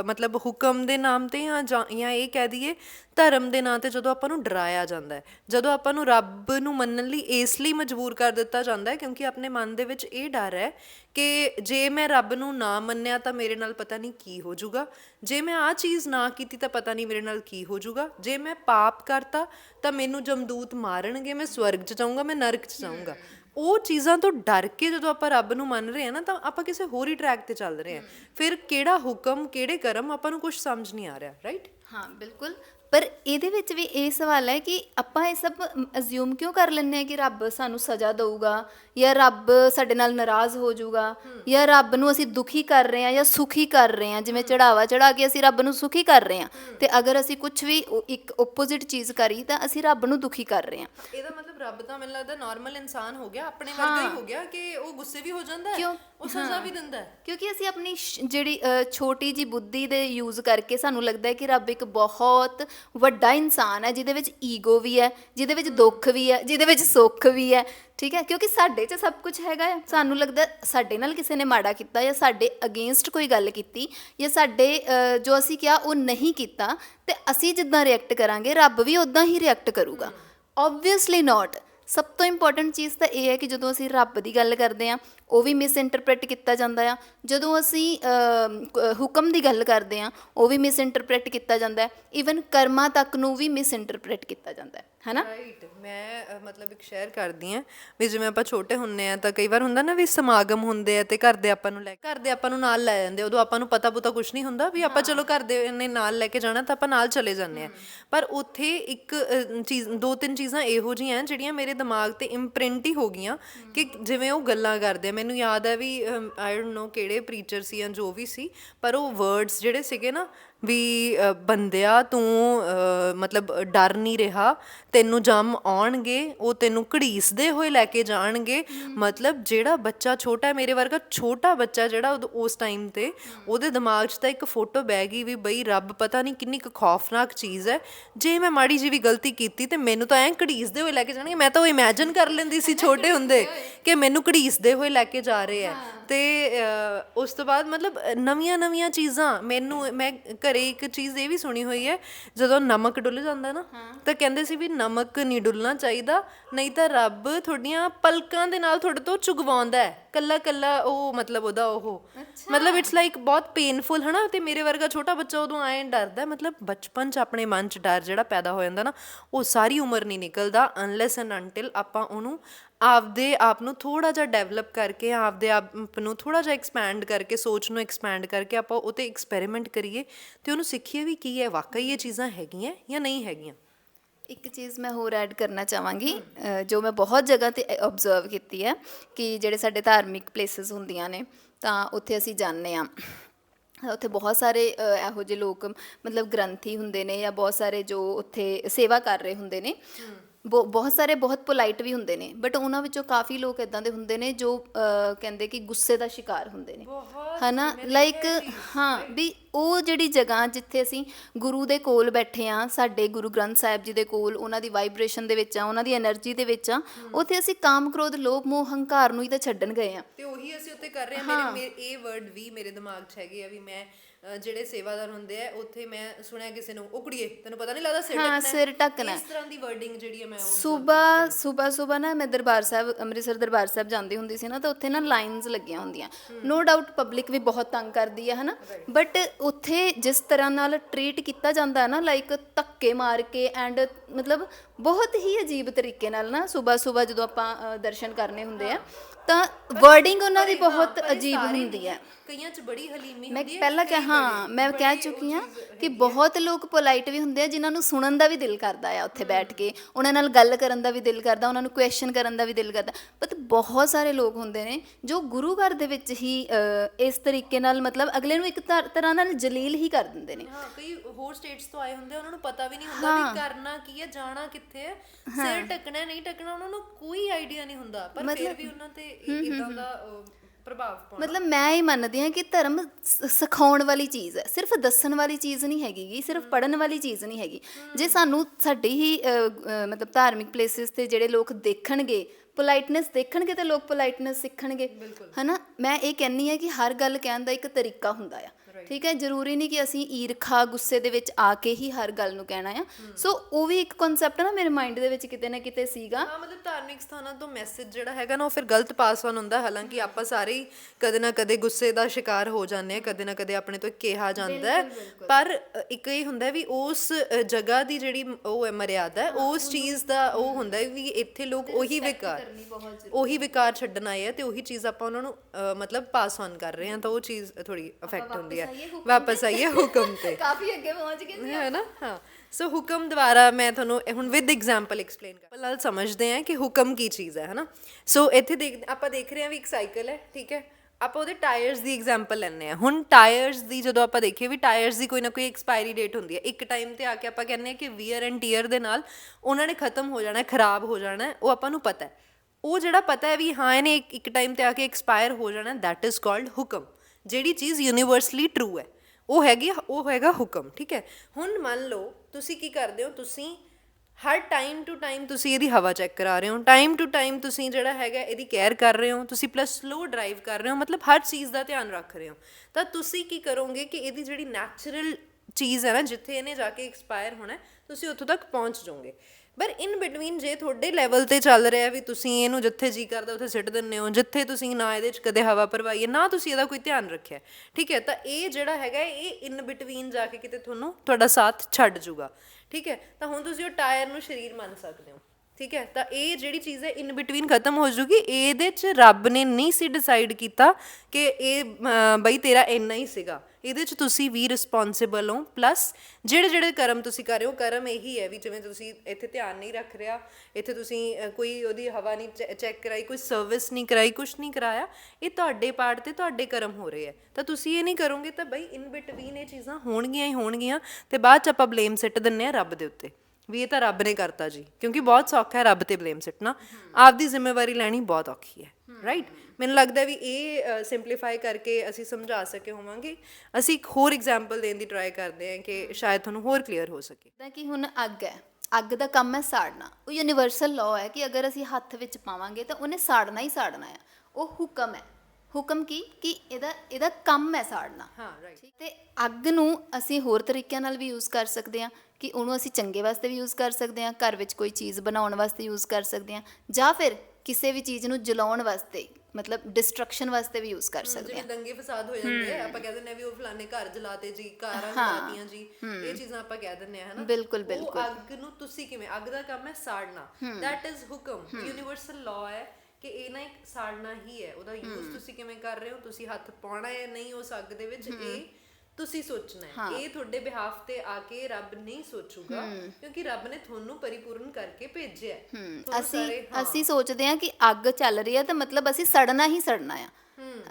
ਮਤਲਬ ਹੁਕਮ ਦੇ ਨਾਮ ਤੇ ਜਾਂ ਜਾਂ ਜਾਂ ਇਹ ਕਹਿ ਦਈਏ ਧਰਮ ਦੇ ਨਾਂ ਤੇ ਜਦੋਂ ਆਪਾਂ ਨੂੰ ਡਰਾਇਆ ਜਾਂਦਾ ਹੈ। ਜਦੋਂ ਆਪਾਂ ਨੂੰ ਰੱਬ ਨੂੰ ਮੰਨਣ ਲਈ ਇਸ ਲਈ ਮਜਬੂਰ ਕਰ ਦਿੱਤਾ ਜਾਂਦਾ ਹੈ ਕਿਉਂਕਿ ਆਪਣੇ ਮਨ ਦੇ ਵਿੱਚ ਇਹ ਡਰ ਹੈ ਕਿ ਜੇ ਮੈਂ ਰੱਬ ਨੂੰ ਨਾ ਮੰਨਿਆ ਤਾਂ ਮੇਰੇ ਨਾਲ ਪਤਾ ਨਹੀਂ ਕੀ ਹੋ ਜਾਊਗਾ। ਜੇ ਮੈਂ ਆ ਚੀਜ਼ ਨਾ ਕੀਤੀ ਤਾਂ ਪਤਾ ਨਹੀਂ ਮੇਰੇ ਨਾਲ ਕੀ ਹੋ ਜਾਊਗਾ। ਜੇ ਮੈਂ ਪਾਪ ਕਰਤਾ ਤਾਂ ਮੈਨੂੰ ਜਮਦੂਤ ਮਾਰਨਗੇ ਮੈਂ ਸਵਰਗ 'ਚ ਜਾਊਂਗਾ ਮੈਂ ਨਰਕ 'ਚ ਜਾਊਂਗਾ। ਉਹ ਚੀਜ਼ਾਂ ਤੋਂ ਡਰ ਕੇ ਜਦੋਂ ਆਪਾਂ ਰੱਬ ਨੂੰ ਮੰਨ ਰਹੇ ਹਾਂ ਨਾ ਤਾਂ ਆਪਾਂ ਕਿਸੇ ਹੋਰ ਹੀ ਟਰੈਕ ਤੇ ਚੱਲ ਰਹੇ ਹਾਂ। ਫਿਰ ਕਿਹੜਾ ਹੁਕਮ ਕਿਹੜੇ ਕਰਮ ਆਪਾਂ ਨੂੰ ਕੁਝ ਸਮਝ ਨਹੀਂ ਆ ਰਿਹਾ ਰਾਈਟ ਹਾਂ ਬਿਲਕੁਲ। ਪਰ ਇਹਦੇ ਵਿੱਚ ਵੀ ਇਹ ਸਵਾਲ ਹੈ ਕਿ ਆਪਾਂ ਇਹ ਸਭ ਅਜ਼ਿਊਮ ਕਿਉਂ ਕਰ ਲੈਂਦੇ ਆ ਕਿ ਰੱਬ ਸਾਨੂੰ ਸਜ਼ਾ ਦਊਗਾ ਜਾਂ ਰੱਬ ਸਾਡੇ ਨਾਲ ਨਾਰਾਜ਼ ਹੋ ਜਾਊਗਾ ਜਾਂ ਰੱਬ ਨੂੰ ਅਸੀਂ ਦੁਖੀ ਕਰ ਰਹੇ ਆ ਜਾਂ ਸੁਖੀ ਕਰ ਰਹੇ ਆ ਜਿਵੇਂ ਚੜਾਵਾ ਚੜਾ ਕੇ ਅਸੀਂ ਰੱਬ ਨੂੰ ਸੁਖੀ ਕਰ ਰਹੇ ਆ ਤੇ ਅਗਰ ਅਸੀਂ ਕੁਝ ਵੀ ਇੱਕ ਆਪੋਜ਼ਿਟ ਚੀਜ਼ ਕਰੀ ਤਾਂ ਅਸੀਂ ਰੱਬ ਨੂੰ ਦੁਖੀ ਕਰ ਰਹੇ ਆ ਇਹਦਾ ਮਤਲਬ ਰੱਬ ਤਾਂ ਮੈਨੂੰ ਲੱਗਦਾ ਨਾਰਮਲ ਇਨਸਾਨ ਹੋ ਗਿਆ ਆਪਣੇ ਵਰਗਾ ਹੀ ਹੋ। ਗਿਆ ਕਿ ਉਹ ਗੁੱਸੇ ਵੀ ਹੋ ਜਾਂਦਾ ਹੈ? ਉਹ ਸਜ਼ਾ ਵੀ ਦਿੰਦਾ ਹੈ। ਕਿਉਂਕਿ ਅਸੀਂ ਆਪਣੀ ਜਿਹੜੀ ਛੋਟੀ ਜੀ ਬੁੱਧੀ ਦੇ ਯੂਜ਼ ਕਰਕੇ ਸਾਨੂੰ ਲੱਗਦਾ ਹੈ ਕਿ ਰੱਬ ਇੱਕ ਬਹੁਤ ਵੱਡਾ ਇਨਸਾਨ ਹੈ ਜਿਹਦੇ ਵਿੱਚ ਈਗੋ ਵੀ ਹੈ ਜਿਹਦੇ ਵਿੱਚ ਦੁੱਖ ਵੀ ਹੈ ਜਿਹਦੇ ਵਿੱਚ ਸੁੱਖ ਵੀ ਹੈ ਠੀਕ ਹੈ? ਕਿਉਂਕਿ ਸਾਡੇ 'ਚ ਸਭ ਕੁਝ ਹੈਗਾ ਹੈ ਸਾਨੂੰ ਲੱਗਦਾ ਸਾਡੇ ਨਾਲ ਕਿਸੇ ਨੇ ਮਾੜਾ ਕੀਤਾ ਜਾਂ ਸਾਡੇ ਅਗੇਂਸਟ ਕੋਈ ਗੱਲ ਕੀਤੀ ਜਾਂ ਸਾਡੇ ਅ, ਜੋ ਅਸੀਂ ਕਿਹਾ ਉਹ ਨਹੀਂ ਕੀਤਾ ਤੇ ਅਸੀਂ ਜਿੱਦਾਂ ਰਿਐਕਟ ਕਰਾਂਗੇ ਰੱਬ ਵੀ ਉਦਾਂ ਹੀ ਰਿਐਕਟ ਕਰੂਗਾ। ਆਬਵੀਅਸਲੀ ਨਾਟ ਸਭ ਤੋਂ ਇੰਪੋਰਟੈਂਟ ਚੀਜ਼ ਤਾਂ ਇਹ ਹੈ ਕਿ ਜਦੋਂ ਅਸੀਂ ਰੱਬ ਦੀ ਗੱਲ ਕਰਦੇ ਆ ਉਹ ਵੀ ਮਿਸ ਇੰਟਰਪ੍ਰੀਟ ਕੀਤਾ ਜਾਂਦਾ ਆ। ਜਦੋਂ ਅਸੀਂ ਹੁਕਮ ਦੀ ਗੱਲ ਕਰਦੇ ਆ ਉਹ ਵੀ ਮਿਸ ਇੰਟਰਪ੍ਰੀਟ ਕੀਤਾ ਜਾਂਦਾ ਹੈ। ਇਵਨ ਕਰਮਾਂ ਤੱਕ ਨੂੰ ਵੀ ਮਿਸ ਇੰਟਰਪ੍ਰੀਟ ਕੀਤਾ ਜਾਂਦਾ ਹੈ। ਹੈਨਾ? ਰਾਈਟ ਮੈਂ ਅ, ਮਤਲਬ ਇੱਕ ਸ਼ੇਅਰ ਕਰਦੀ ਆ ਵੀ ਜਿਵੇਂ ਆਪਾਂ ਛੋਟੇ ਹੁੰਨੇ ਆ ਤਾਂ ਕਈ ਵਾਰ ਹੁੰਦਾ ਨਾ ਵੀ ਸਮਾਗਮ ਹੁੰਦੇ ਆ ਤੇ ਘਰ ਦੇ ਆਪਾਂ ਨੂੰ ਲੈ ਘਰ ਦੇ ਆਪਾਂ ਨੂੰ ਨਾਲ ਲੈ ਜਾਂਦੇ ਉਦੋਂ ਆਪਾਂ ਨੂੰ ਪਤਾ ਪੁਤਾ ਕੁਝ ਨਹੀਂ ਹੁੰਦਾ ਵੀ ਆਪਾਂ ਚਲੋ ਘਰ ਦੇ ਨੇ ਨਾਲ ਲੈ ਕੇ ਜਾਣਾ ਤਾਂ ਆਪਾਂ ਨਾਲ ਚਲੇ ਜਾਂਦੇ ਆ ਪਰ ਉੱਥੇ ਇੱਕ ਅ, ਚੀਜ਼ ਦੋ ਤਿੰਨ ਚੀਜ਼ਾਂ ਇਹੋ ਜਿਹੀਆਂ ਜਿਹੜੀਆਂ ਮੇਰੇ ਦਿਮਾਗ ਤੇ ਇੰਪ੍ਰਿੰਟ ਹੀ ਹੋ ਗਈਆਂ ਕਿ ਜਿਵੇਂ ਉਹ ਗੱਲਾਂ ਕਰਦੇ ਆ। ਮੈਨੂੰ ਯਾਦ ਹੈ ਵੀ ਆਈ ਡੋਨਟ ਨੋ ਕਿਹੜੇ ਪ੍ਰੀਚਰ ਸੀ ਜਾਂ ਜੋ ਵੀ ਸੀ ਪਰ ਉਹ ਵਰਡਸ ਜਿਹੜੇ ਸੀਗੇ ਨਾ ਵੀ ਬੰਦਿਆ ਤੂੰ ਮਤਲਬ ਡਰ ਨਹੀਂ ਰਿਹਾ ਤੈਨੂੰ ਜੰਮ ਆਉਣਗੇ ਉਹ ਤੈਨੂੰ ਘੜੀਸਦੇ ਹੋਏ ਲੈ ਕੇ ਜਾਣਗੇ। ਮਤਲਬ ਜਿਹੜਾ ਬੱਚਾ ਛੋਟਾ ਹੈ ਮੇਰੇ ਵਰਗਾ ਛੋਟਾ ਬੱਚਾ ਜਿਹੜਾ ਉਸ ਟਾਈਮ ਤੇ ਉਹਦੇ ਦਿਮਾਗ 'ਚ ਤਾਂ ਇੱਕ ਫੋਟੋ ਬਹਿ ਗਈ ਵੀ ਬਈ ਰੱਬ ਪਤਾ ਨਹੀਂ ਕਿੰਨੀ ਕੁ ਖੌਫਨਾਕ ਚੀਜ਼ ਹੈ। ਜੇ ਮੈਂ ਮਾੜੀ ਜਿਹੀ ਵੀ ਗਲਤੀ ਕੀਤੀ ਤੇ ਮੈਨੂੰ ਤਾਂ ਐਂ ਘੜੀਸਦੇ ਹੋਏ ਲੈ ਕੇ ਜਾਣਗੇ। ਮੈਂ ਤਾਂ ਉਹ ਇਮੇਜਿਨ ਕਰ ਲੈਂਦੀ ਸੀ [LAUGHS] ਛੋਟੇ ਹੁੰਦੇ ਕਿ ਮੈਨੂੰ ਘੜੀਸਦੇ ਹੋਏ ਲੈ ਕੇ ਜਾ ਰਹੇ ਆ ਤੇ ਉਸ ਤੋਂ ਬਾਅਦ ਮਤਲਬ ਨਵੀਆਂ ਨਵੀਆਂ ਚੀਜ਼ਾਂ ਮੈਨੂੰ ਮੈਂ ਘਰੇ ਇੱਕ ਚੀਜ਼ ਇਹ ਵੀ ਸੁਣੀ ਹੋਈ ਹੈ ਜਦੋਂ ਨਮਕ ਡੁੱਲ ਜਾਂਦਾ ਨਾ ਤਾਂ ਕਹਿੰਦੇ ਸੀ ਵੀ ਨਮਕ ਨਹੀਂ ਡੁੱਲਣਾ ਚਾਹੀਦਾ ਨਹੀਂ ਤਾਂ ਰੱਬ ਤੁਹਾਡੀਆਂ ਪਲਕਾਂ ਦੇ ਨਾਲ ਤੁਹਾਡੇ ਤੋਂ ਚੁਗਵਾਉਂਦਾ ਹੈ ਕੱਲਾ ਕੱਲਾ ਉਹ ਮਤਲਬ ਉਹਦਾ ਉਹ। ਮਤਲਬ ਇਟਸ ਲਾਈਕ ਬਹੁਤ ਪੇਨਫੁਲ ਹਨਾ? ਤੇ ਮੇਰੇ ਵਰਗਾ ਛੋਟਾ ਬੱਚਾ ਉਦੋਂ ਐਂ ਡਰਦਾ ਮਤਲਬ ਬਚਪਨ ਚ ਆਪਣੇ ਮਨ ਚ ਡਰ ਜਿਹੜਾ ਪੈਦਾ ਹੋ ਜਾਂਦਾ ਨਾ ਉਹ ਸਾਰੀ ਉਮਰ ਨਹੀਂ ਨਿਕਲਦਾ ਅਨਲੈਸ ਐਂਡ ਅੰਟਿਲ ਆਪਾਂ ਉਹਨੂੰ ਆਪਦੇ ਆਪ ਨੂੰ ਥੋੜਾ ਜਿਹਾ ਡਿਵੈਲਪ ਕਰਕੇ, ਆਪਦੇ ਆਪ ਨੂੰ ਥੋੜਾ ਜਿਹਾ ਐਕਸਪੈਂਡ ਕਰਕੇ, ਸੋਚ ਨੂੰ ਐਕਸਪੈਂਡ ਕਰਕੇ ਆਪਾਂ ਉਹ ਤੇ ਐਕਸਪੈਰੀਮੈਂਟ ਕਰੀਏ ਤੇ ਉਹਨੂੰ ਸਿੱਖੀਏ ਵੀ ਕੀ ਹੈ, ਵਾਕਈ ਇਹ ਚੀਜ਼ਾਂ ਹੈਗੀਆਂ ਜਾਂ ਨਹੀਂ ਹੈਗੀਆਂ। ਇੱਕ ਚੀਜ਼ ਮੈਂ ਹੋਰ ਐਡ ਕਰਨਾ ਚਾਹਾਂਗੀ ਜੋ ਮੈਂ ਬਹੁਤ ਜਗ੍ਹਾ ਤੇ ਆਬਜ਼ਰਵ ਕੀਤੀ ਹੈ ਕਿ ਜਿਹੜੇ ਸਾਡੇ ਧਾਰਮਿਕ ਪਲੇਸਸ ਹੁੰਦੀਆਂ ਨੇ, ਤਾਂ ਉੱਥੇ ਅਸੀਂ ਜਾਂਦੇ ਆ ਉੱਥੇ ਬਹੁਤ ਸਾਰੇ ਇਹੋ ਜਿਹੇ ਲੋਕ ਮਤਲਬ ਗ੍ਰੰਥੀ ਹੁੰਦੇ ਨੇ ਜਾਂ ਬਹੁਤ ਸਾਰੇ ਜੋ ਉੱਥੇ ਸੇਵਾ ਕਰ ਰਹੇ ਹੁੰਦੇ ਨੇ। ਬਹੁਤ ਸਾਰੇ ਬਹੁਤ ਪੋਲਾਈਟ ਵੀ ਹੁੰਦੇ ਨੇ ਬਟ ਉਹਨਾਂ ਵਿੱਚੋਂ ਕਾਫੀ ਲੋਕ ਇਦਾਂ ਦੇ ਹੁੰਦੇ ਨੇ ਜੋ ਕਹਿੰਦੇ ਕਿ ਗੁੱਸੇ ਦਾ ਸ਼ਿਕਾਰ ਹੁੰਦੇ ਨੇ। ਹਨਾ? ਲਾਈਕ ਹਾਂ ਵੀ ਉਹ ਜਿਹੜੀ ਜਗ੍ਹਾ ਜਿੱਥੇ ਅਸੀਂ ਗੁਰੂ ਦੇ ਕੋਲ ਬੈਠੇ ਆ ਸਾਡੇ ਗੁਰੂ ਗ੍ਰੰਥ ਸਾਹਿਬ ਜੀ ਦੇ ਕੋਲ ਉਹਨਾਂ ਦੀ ਵਾਈਬ੍ਰੇਸ਼ਨ ਦੇ ਵਿੱਚ ਆ ਉਹਨਾਂ ਦੀ એનર્ਜੀ ਦੇ ਵਿੱਚ ਆ ਉੱਥੇ ਅਸੀਂ ਕਾਮ ਕ੍ਰੋਧ ਲੋਭ ਮੋਹ ਹੰਕਾਰ ਨੂੰ ਹੀ ਤਾਂ ਛੱਡਣ ਗਏ ਆ ਤੇ ਉਹੀ ਅਸੀਂ ਉੱਤੇ ਕਰ ਰਹੇ ਆ ਮੇਰੇ ਇਹ ਵਰਡ ਵੀ ਮੇਰੇ ਦਿਮਾਗ 'ਚ ਹੈਗੇ ਆ ਵੀ ਮੈਂ ਜਿਹੜੇ ਸੇਵਾਦਾਰ ਹੁੰਦੇ ਆ ਉੱਥੇ ਮੈਂ ਸੁਣਿਆ ਕਿਸੇ ਨੂੰ ਉਹ ਕੁੜੀਏ ਤੈਨੂੰ ਪਤਾ ਨਹੀਂ ਲੱਗਦਾ ਸਿਰ ਹਾਂ, ਢੱਕਣਾ ਹੈ?" ਸਿਰ ਢੱਕਣਾ ਹੈ। ਇਸ ਤਰ੍ਹਾਂ ਦੀ ਵਰਡਿੰਗ ਜਿਹੜੀ ਹੈ ਮੈਂ ਉਹ ਸਵੇਰ ਸਵੇਰ ਨਾ ਮੈਂ ਦਰਬਾਰ ਸਾਹਿਬ ਅੰਮ੍ਰਿਤਸਰ ਦਰਬਾਰ ਸਾਹਿਬ ਜਾਂਦੀ ਹੁੰਦੀ ਸੀ ਨਾ ਤਾਂ ਉੱਥੇ ਨਾ ਲਾਈਨਸ ਲੱਗੀਆਂ ਹੁੰਦੀਆਂ। ਨੋ ਡਾਊਟ ਪਬਲਿਕ ਵੀ ਬਹੁਤ ਤੰਗ ਕਰਦੀ ਹੈ ਹਨਾ? ਬਟ ਉੱਥੇ ਜਿਸ ਤਰ੍ਹਾਂ ਨਾਲ ਟਰੀਟ ਕੀਤਾ ਜਾਂਦਾ ਹੈ ਨਾ ਲਾਈਕ ਧੱਕੇ ਮਾਰ ਕੇ ਐਂਡ ਮਤਲਬ ਬਹੁਤ ਹੀ ਅਜੀਬ ਤਰੀਕੇ ਨਾਲ ਨਾ ਸਵੇਰ ਸਵੇਰ ਜਦੋਂ ਆਪਾਂ ਦਰਸ਼ਨ ਕਰਨੇ ਹੁੰਦੇ ਆ ਤਾਂ ਵਰਡਿੰਗ ਉਹਨਾਂ ਦੀ ਬਹੁਤ ਅਜੀਬ ਹੁੰਦੀ ਹੈ ਕਈਆਂ 'ਚ ਬੜੀ ਹਲੀਮੀ ਮੈਂ ਹੁੰਦੀ ਹੈ ਪਹਿਲਾਂ ਕਿਹਾ ਹਾਂ ਮੈਂ ਕਹਿ ਚੁੱਕੀ ਹਾਂ ਕਿ ਬਹੁਤ ਲੋਕ ਪੋਲਾਈਟ ਵੀ ਹੁੰਦੇ ਆ ਜਿਨ੍ਹਾਂ ਨੂੰ ਸੁਣਨ ਦਾ ਵੀ ਦਿਲ ਕਰਦਾ ਆ ਉੱਥੇ ਬੈਠ ਕੇ ਉਹਨਾਂ ਨਾਲ ਗੱਲ ਕਰਨ ਦਾ ਵੀ ਦਿਲ ਕਰਦਾ ਉਹਨਾਂ ਨੂੰ ਕੁਐਸਚਨ ਕਰਨ ਦਾ ਵੀ ਦਿਲ ਕਰਦਾ। ਬਟ ਬਹੁਤ ਸਾਰੇ ਲੋਕ ਹੁੰਦੇ ਨੇ ਜੋ ਗੁਰੂ ਘਰ ਦੇ ਵਿੱਚ ਹੀ ਅ, ਇਸ ਤਰੀਕੇ ਨਾਲ ਮਤਲਬ ਅਗਲੇ ਨੂੰ ਇੱਕ ਤਰ- ਤਰ੍ਹਾਂ ਨਾਲ ਜਲੀਲ ਹੀ ਕਰ ਦਿੰਦੇ ਨੇ। ਹਾਂ ਕਈ ਹੋਰ ਸਟੇਟਸ ਤੋਂ ਆਏ ਹੁੰਦੇ ਆ, ਉਹਨਾਂ ਨੂੰ ਪਤਾ ਵੀ ਨਹੀਂ ਹੁੰਦਾ ਵੀ ਕਰਨਾ ਕੀ ਹੈ ਜਾਣਾ ਕਿੱਥੇ ਹੈ ਸਿਰ ਟਕਣਾ ਨਹੀਂ ਟਕਣਾ ਉਹਨਾਂ ਨੂੰ ਕੋਈ ਆਈਡੀਆ ਨਹੀਂ ਹੁੰਦਾ ਪਰ ਫਿਰ ਵੀ ਉਹਨਾਂ ਤੇ ਇਦਾਂ ਦਾ ਅਹ, ਪ੍ਰਭਾਵ ਪਾਉਣਾ। ਮਤਲਬ ਮੈਂ ਇਹ ਮੰਨਦੀ ਹਾਂ ਕਿ ਧਰਮ ਸਿਖਾਉਣ ਵਾਲੀ ਚੀਜ਼ ਹੈ। ਸਿਰਫ ਦੱਸਣ ਵਾਲੀ ਚੀਜ਼ ਨਹੀਂ ਹੈਗੀ ਗੀ ਸਿਰਫ ਪੜਨ ਵਾਲੀ ਚੀਜ਼ ਨਹੀਂ ਹੈਗੀ। ਜੇ ਸਾਨੂੰ ਸਾਡੀ ਹੀ ਮਤਲਬ ਧਾਰਮਿਕ ਪਲੇਸਿਸ ਤੇ ਜਿਹੜੇ ਲੋਕ ਦੇਖਣਗੇ ਪੋਲਾਈਟਨੈਸ ਦੇਖਣਗੇ ਤੇ ਲੋਕ ਪੋਲਾਈਟਨੈਸ ਸਿੱਖਣਗੇ। ਹਨਾ? ਮੈਂ ਇਹ ਕਹਿੰਨੀ ਆ ਕਿ ਹਰ ਗੱਲ ਕਹਿਣ ਦਾ ਇੱਕ ਤਰੀਕਾ ਹੁੰਦਾ ਆ। ਠੀਕ ਹੈ ਜ਼ਰੂਰੀ ਨਹੀਂ ਕਿ ਅਸੀਂ ਈਰਖਾ ਗੁੱਸੇ ਦੇ ਵਿੱਚ ਆ ਕੇ ਹੀ ਹਰ ਗੱਲ ਨੂੰ ਕਹਿਣਾ ਆ। ਸੋ ਉਹ ਵੀ ਇੱਕ ਕਨਸੈਪਟ ਨਾ ਮੇਰੇ ਮਾਈਂਡ ਦੇ ਵਿੱਚ ਕਿਤੇ ਨਾ ਕਿਤੇ ਸੀਗਾ। ਹਾਂ ਮਤਲਬ ਧਾਰਮਿਕ ਸਥਾਨਾਂ ਤੋਂ ਮੈਸੇਜ ਜਿਹੜਾ ਹੈਗਾ ਨਾ ਉਹ ਫਿਰ ਗਲਤ ਪਾਸ ਆਨ ਹੁੰਦਾ। ਹਾਲਾਂਕਿ ਆਪਾਂ ਸਾਰੇ ਕਦੇ ਨਾ ਕਦੇ ਗੁੱਸੇ ਦਾ ਸ਼ਿਕਾਰ ਹੋ ਜਾਂਦੇ ਆ ਕਦੇ ਨਾ ਕਦੇ ਆਪਣੇ ਤੋਂ ਕਿਹਾ ਜਾਂਦਾ ਹੈ। ਪਰ ਇੱਕ ਇਹ ਹੁੰਦਾ ਵੀ ਉਸ ਜਗ੍ਹਾ ਦੀ ਜਿਹੜੀ ਉਹ ਹੈ ਮਰਿਆਦਾ ਹੈ, ਉਸ ਚੀਜ਼ ਦਾ ਉਹ ਹੁੰਦਾ ਵੀ ਇੱਥੇ ਲੋਕ ਉਹੀ ਵਿਕਾਰ ਉਹੀ ਵਿਕਾਰ ਛੱਡਣ ਆਏ ਆ ਤੇ ਉਹੀ ਚੀਜ਼ ਆਪਾਂ ਉਹਨਾਂ ਨੂੰ ਮਤਲਬ ਪਾਸ ਆਨ ਕਰ ਰਹੇ ਹਾਂ ਤਾਂ ਉਹ ਚੀਜ਼ ਥੋੜੀ ਅਫੈਕਟ ਹੁੰਦੀ ਹੈ। ਵਾਪਸ ਆਈਏ ਹੁਕਮ ਤੇ। [LAUGHS] ਕਾਫੀ ਅੱਗੇ ਪਹੁੰਚ ਗਏ ਹੈ ਨਾ? ਹਾਂ। ਸੋ ਹੁਕਮ ਦੁਆਰਾ ਮੈਂ ਤੁਹਾਨੂੰ ਹੁਣ ਵਿਦ ਐਗਜ਼ਾਮਪਲ ਐਕਸਪਲੇਨ ਕਰ ਪਹਿਲਾਂ ਸਮਝਦੇ ਹਾਂ ਕਿ ਹੁਕਮ ਕੀ ਚੀਜ਼ ਹੈ ਹਨਾ ਸੋ ਇੱਥੇ ਦੇਖ ਆਪਾਂ ਦੇਖ ਰਹੇ ਹਾਂ ਵੀ ਇੱਕ ਸਾਈਕਲ ਹੈ ਠੀਕ ਹੈ? ਆਪਾਂ ਉਹਦੇ ਟਾਇਰਸ ਦੀ ਐਗਜ਼ਾਮਪਲ ਲੈਂਦੇ ਆ ਹੁਣ ਟਾਇਰਸ ਦੀ ਜਦੋਂ ਆਪਾਂ ਦੇਖੀਏ ਵੀ ਟਾਇਰਸ ਦੀ ਕੋਈ ਨਾ ਕੋਈ ਐਕਸਪਾਇਰੀ ਡੇਟ ਹੁੰਦੀ ਹੈ। ਇੱਕ ਟਾਈਮ ਤੇ ਆ ਕੇ ਆਪਾਂ ਕਹਿੰਦੇ ਆ ਕਿ ਵੀਅਰ ਐਂਡ ਟੀਅਰ ਦੇ ਨਾਲ ਉਹਨਾਂ ਨੇ ਖਤਮ ਹੋ ਜਾਣਾ ਖਰਾਬ ਹੋ ਜਾਣਾ ਉਹ ਆਪਾਂ ਨੂੰ ਪਤਾ ਹੈ। ਉਹ ਜਿਹੜਾ ਪਤਾ ਹੈ ਵੀ ਹਾਂ ਇਹਨੇ ਇੱਕ ਇੱਕ ਟਾਈਮ ਤੇ ਆ ਕੇ ਐਕਸਪਾਇਰ ਹੋ ਜਾਣਾ ਦੈਟ ਇਜ਼ ਕਾਲਡ ਹੁਕਮ। ਜਿਹੜੀ ਚੀਜ਼ ਯੂਨੀਵਰਸਲੀ ਟਰੂ ਹੈ, ਉਹ ਹੈਗੀ ਉਹ ਹੈਗਾ ਹੁਕਮ, ਠੀਕ ਹੈ? ਹੁਣ ਮੰਨ ਲਓ, ਤੁਸੀਂ ਕੀ ਕਰਦੇ ਹੋ? ਤੁਸੀਂ ਹਰ ਟਾਈਮ ਟੂ ਟਾਈਮ ਤੁਸੀਂ ਇਹਦੀ ਹਵਾ ਚੈੱਕ ਕਰਾ ਰਹੇ ਹੋ ਟਾਈਮ ਟੂ ਟਾਈਮ ਤੁਸੀਂ ਜਿਹੜਾ ਹੈਗਾ ਇਹਦੀ ਕੇਅਰ ਕਰ ਰਹੇ ਹੋ, ਤੁਸੀਂ ਪਲੱਸ ਸਲੋ ਡਰਾਈਵ ਕਰ ਰਹੇ ਹੋ, ਮਤਲਬ ਹਰ ਚੀਜ਼ ਦਾ ਧਿਆਨ ਰੱਖ ਰਹੇ ਹੋ। ਤਾਂ ਤੁਸੀਂ ਕੀ ਕਰੋਗੇ ਕਿ ਇਹਦੀ ਜਿਹੜੀ ਨੈਚੁਰਲ ਚੀਜ਼ ਹੈ ਨਾ, ਜਿੱਥੇ ਇਹਨੇ ਜਾ ਕੇ ਐਕਸਪਾਇਰ ਹੋਣਾ ਤੁਸੀਂ ਉੱਥੋਂ ਤੱਕ ਪਹੁੰਚ ਜਾਓਗੇ। ਪਰ ਇਨ ਬਿਟਵੀਨ ਜੇ ਤੁਹਾਡੇ ਲੈਵਲ ਤੇ ਚੱਲ ਰਿਹਾ ਵੀ ਤੁਸੀਂ ਇਹਨੂੰ ਜਿੱਥੇ ਜੀ ਕਰਦਾ ਉੱਥੇ ਸਿੱਟ ਦਿੰਦੇ ਹੋ, ਜਿੱਥੇ ਤੁਸੀਂ ਨਾ ਇਹਦੇ 'ਚ ਕਦੇ ਹਵਾ ਭਰਵਾਈਏ, ਨਾ ਤੁਸੀਂ ਇਹਦਾ ਕੋਈ ਧਿਆਨ ਰੱਖਿਆ। ਠੀਕ ਹੈ, ਤਾਂ ਇਹ ਜਿਹੜਾ ਹੈਗਾ ਇਹ ਇਨ ਬਿਟਵੀਨ ਜਾ ਕੇ ਕਿਤੇ ਤੁਹਾਨੂੰ ਤੁਹਾਡਾ ਸਾਥ ਛੱਡ ਜੂਗਾ। ਠੀਕ ਹੈ, ਤਾਂ ਹੁਣ ਤੁਸੀਂ ਉਹ ਟਾਇਰ ਨੂੰ ਸਰੀਰ ਮੰਨ ਸਕਦੇ ਹੋ। ਠੀਕ ਹੈ, ਤਾਂ ਇਹ ਜਿਹੜੀ ਚੀਜ਼ ਹੈ ਇਨ ਬਿਟਵੀਨ ਖਤਮ ਹੋ ਜੂਗੀ ਇਹਦੇ 'ਚ ਰੱਬ ਨੇ ਨਹੀਂ ਸੀ ਡਿਸਾਈਡ ਕੀਤਾ ਕਿ ਇਹ ਬਈ ਤੇਰਾ ਇੰਨਾ ਹੀ ਸੀਗਾ। ਇਹਦੇ 'ਚ ਤੁਸੀਂ ਵੀ ਰਿਸਪੌਂਸਿਬਲ ਹੋ। ਪਲੱਸ ਜਿਹੜੇ ਜਿਹੜੇ ਕਰਮ ਤੁਸੀਂ ਕਰ ਰਹੇ ਹੋ, ਕਰਮ ਇਹੀ ਹੈ ਵੀ ਜਿਵੇਂ ਤੁਸੀਂ ਇੱਥੇ ਧਿਆਨ ਨਹੀਂ ਰੱਖ ਰਿਹਾ, ਇੱਥੇ ਤੁਸੀਂ ਕੋਈ ਉਹਦੀ ਹਵਾ ਨਹੀਂ ਚੈੱਕ ਕਰਾਈ, ਕੋਈ ਸਰਵਿਸ ਨਹੀਂ ਕਰਾਈ ਕੁਝ ਨਹੀਂ ਕਰਾਇਆ, ਇਹ ਤੁਹਾਡੇ ਪਾਰਟ ਤੇ ਤੁਹਾਡੇ ਕਰਮ ਹੋ ਰਹੇ ਹੈ। ਤਾਂ ਤੁਸੀਂ ਇਹ ਨਹੀਂ ਕਰੋਗੇ ਤਾਂ ਬਈ ਇਨ ਬਿਟਵੀਨ ਇਹ ਚੀਜ਼ਾਂ ਹੋਣਗੀਆਂ ਹੀ ਹੋਣਗੀਆਂ ਤੇ ਬਾਅਦ ਚ ਆਪਾਂ ਬਲੇਮ ਸਿੱਟ ਦਿੰਨੇ ਆ ਰੱਬ ਦੇ ਉੱਤੇ। ਵੀ ਇਹ ਤਾਂ ਰੱਬ ਨੇ ਕਰਤਾ ਜੀ। ਕਿਉਂਕਿ ਬਹੁਤ ਸੌਖਾ ਹੈ ਰੱਬ ਤੇ ਬਲੇਮ ਸਿੱਟਣਾ। ਆਪਦੀ ਜ਼ਿੰਮੇਵਾਰੀ ਲੈਣੀ ਬਹੁਤ ਔਖੀ ਹੈ ਰਾਈਟ ਮੈਨੂੰ ਲੱਗਦਾ ਵੀ ਇਹ ਸਿੰਪਲੀਫਾਈ ਕਰਕੇ ਅਸੀਂ ਸਮਝਾ ਸਕੇ ਹੋਵਾਂਗੇ। ਅਸੀਂ ਇੱਕ ਹੋਰ ਐਗਜ਼ਾਮਪਲ ਦੇਣ ਦੀ ਟਰਾਈ ਕਰਦੇ ਹਾਂ ਕਿ ਸ਼ਾਇਦ ਤੁਹਾਨੂੰ ਹੋਰ ਕਲੀਅਰ ਹੋ ਸਕੇ। ਜਿੱਦਾਂ ਕਿ ਹੁਣ ਅੱਗ ਹੈ। ਅੱਗ ਦਾ ਕੰਮ ਹੈ ਸਾੜਨਾ। ਉਹ ਯੂਨੀਵਰਸਲ ਲਾਅ ਹੈ ਕਿ ਅਗਰ ਅਸੀਂ ਹੱਥ ਵਿੱਚ ਪਾਵਾਂਗੇ ਤਾਂ ਉਹਨੇ ਸਾੜਨਾ ਹੀ ਸਾੜਨਾ ਹੈ। ਉਹ ਹੁਕਮ ਹੈ। ਹੁਕਮ ਕੀ? ਕਿ ਇਹਦਾ ਇਹਦਾ ਕੰਮ ਹੈ ਸਾੜਨਾ। ਹਾਂ ਰਾਈਟ ਤੇ ਅੱਗ ਨੂੰ ਅਸੀਂ ਹੋਰ ਤਰੀਕਿਆਂ ਨਾਲ ਵੀ ਯੂਜ਼ ਕਰ ਸਕਦੇ ਹਾਂ ਕਿ ਉਹਨੂੰ ਅਸੀਂ ਚੰਗੇ ਵਾਸਤੇ ਵੀ ਯੂਜ਼ ਕਰ ਸਕਦੇ ਹਾਂ ਘਰ ਵਿੱਚ ਕੋਈ ਚੀਜ਼ ਬਣਾਉਣ ਵਾਸਤੇ ਯੂਜ਼ ਕਰ ਸਕਦੇ ਹਾਂ ਜਾਂ ਫਿਰ ਕਿਸੇ ਵੀ ਚੀਜ਼ ਨੂੰ ਜਲਾਉਣ ਵਾਸਤੇ ਮਤਲਬ ਡਿਸਟਰਕਸ਼ਨ ਵਾਸਤੇ ਵੀ ਯੂਜ਼ ਕਰ ਸਕਦੇ ਜਿਵੇਂ ਹਾਂ। ਦੰਗੇ ਫਸਾਦ ਹੋ ਜਾਂਦੇ ਆ ਆਪਾਂ ਕਹਿ ਦਿੰਦੇ ਆ ਵੀ ਉਹ ਫਲਾਣੇ ਘਰ ਜਲਾਤੇ ਜੀ ਕਾਰਾਂ ਜਲਾਤੀਆਂ ਜੀ ਇਹ ਚੀਜ਼ਾਂ ਆਪਾਂ ਕਹਿ ਦਿੰਦੇ ਆ ਹਨਾ? ਬਿਲਕੁਲ, ਉਹ ਬਿਲਕੁਲ। ਅੱਗ ਨੂੰ ਤੁਸੀਂ ਕਿਵੇਂ ਅੱਗ ਦਾ ਕੰਮ ਹੈ ਸਾੜਨਾ। ਦੈਟ ਇਜ਼ ਹੁਕਮ। ਯੂਨੀਵਰਸਲ ਲਾਅ ਹੈ। ਕਿ ਇਹ ਨਾ ਇੱਕ ਸਾੜਨਾ ਹੀ ਹੈ ਉਹਦਾ ਯੂਜ਼ ਤੁਸੀਂ ਕਿਵੇਂ ਕਰ ਰਹੇ ਹੋ ਤੁਸੀਂ ਹੱਥ ਪਾਉਣਾ ਹੈ ਨਹੀਂ ਉਸ ਅੱਗ ਦੇ ਵਿੱਚ ਇਹ ਤੁਸੀਂ ਸੋਚਣਾ ਹੈ। ਇਹ ਤੁਹਾਡੇ ਬਿਹਾਫ ਤੇ ਆ ਕੇ ਰੱਬ ਨਹੀਂ ਸੋਚੂਗਾ ਕਿਉਂਕਿ ਰੱਬ ਨੇ ਤੁਹਾਨੂੰ ਪਰਿਪੂਰਨ ਕਰਕੇ ਭੇਜਿਆ ਹੈ। ਅਸੀਂ ਹਾਂ। ਅਸੀਂ ਸੋਚਦੇ ਹਾਂ ਕਿ ਅੱਗ ਚੱਲ ਰਹੀ ਹੈ ਤਾਂ ਮਤਲਬ ਅਸੀਂ ਸੜਨਾ ਹੀ ਸੜਨਾ ਆ।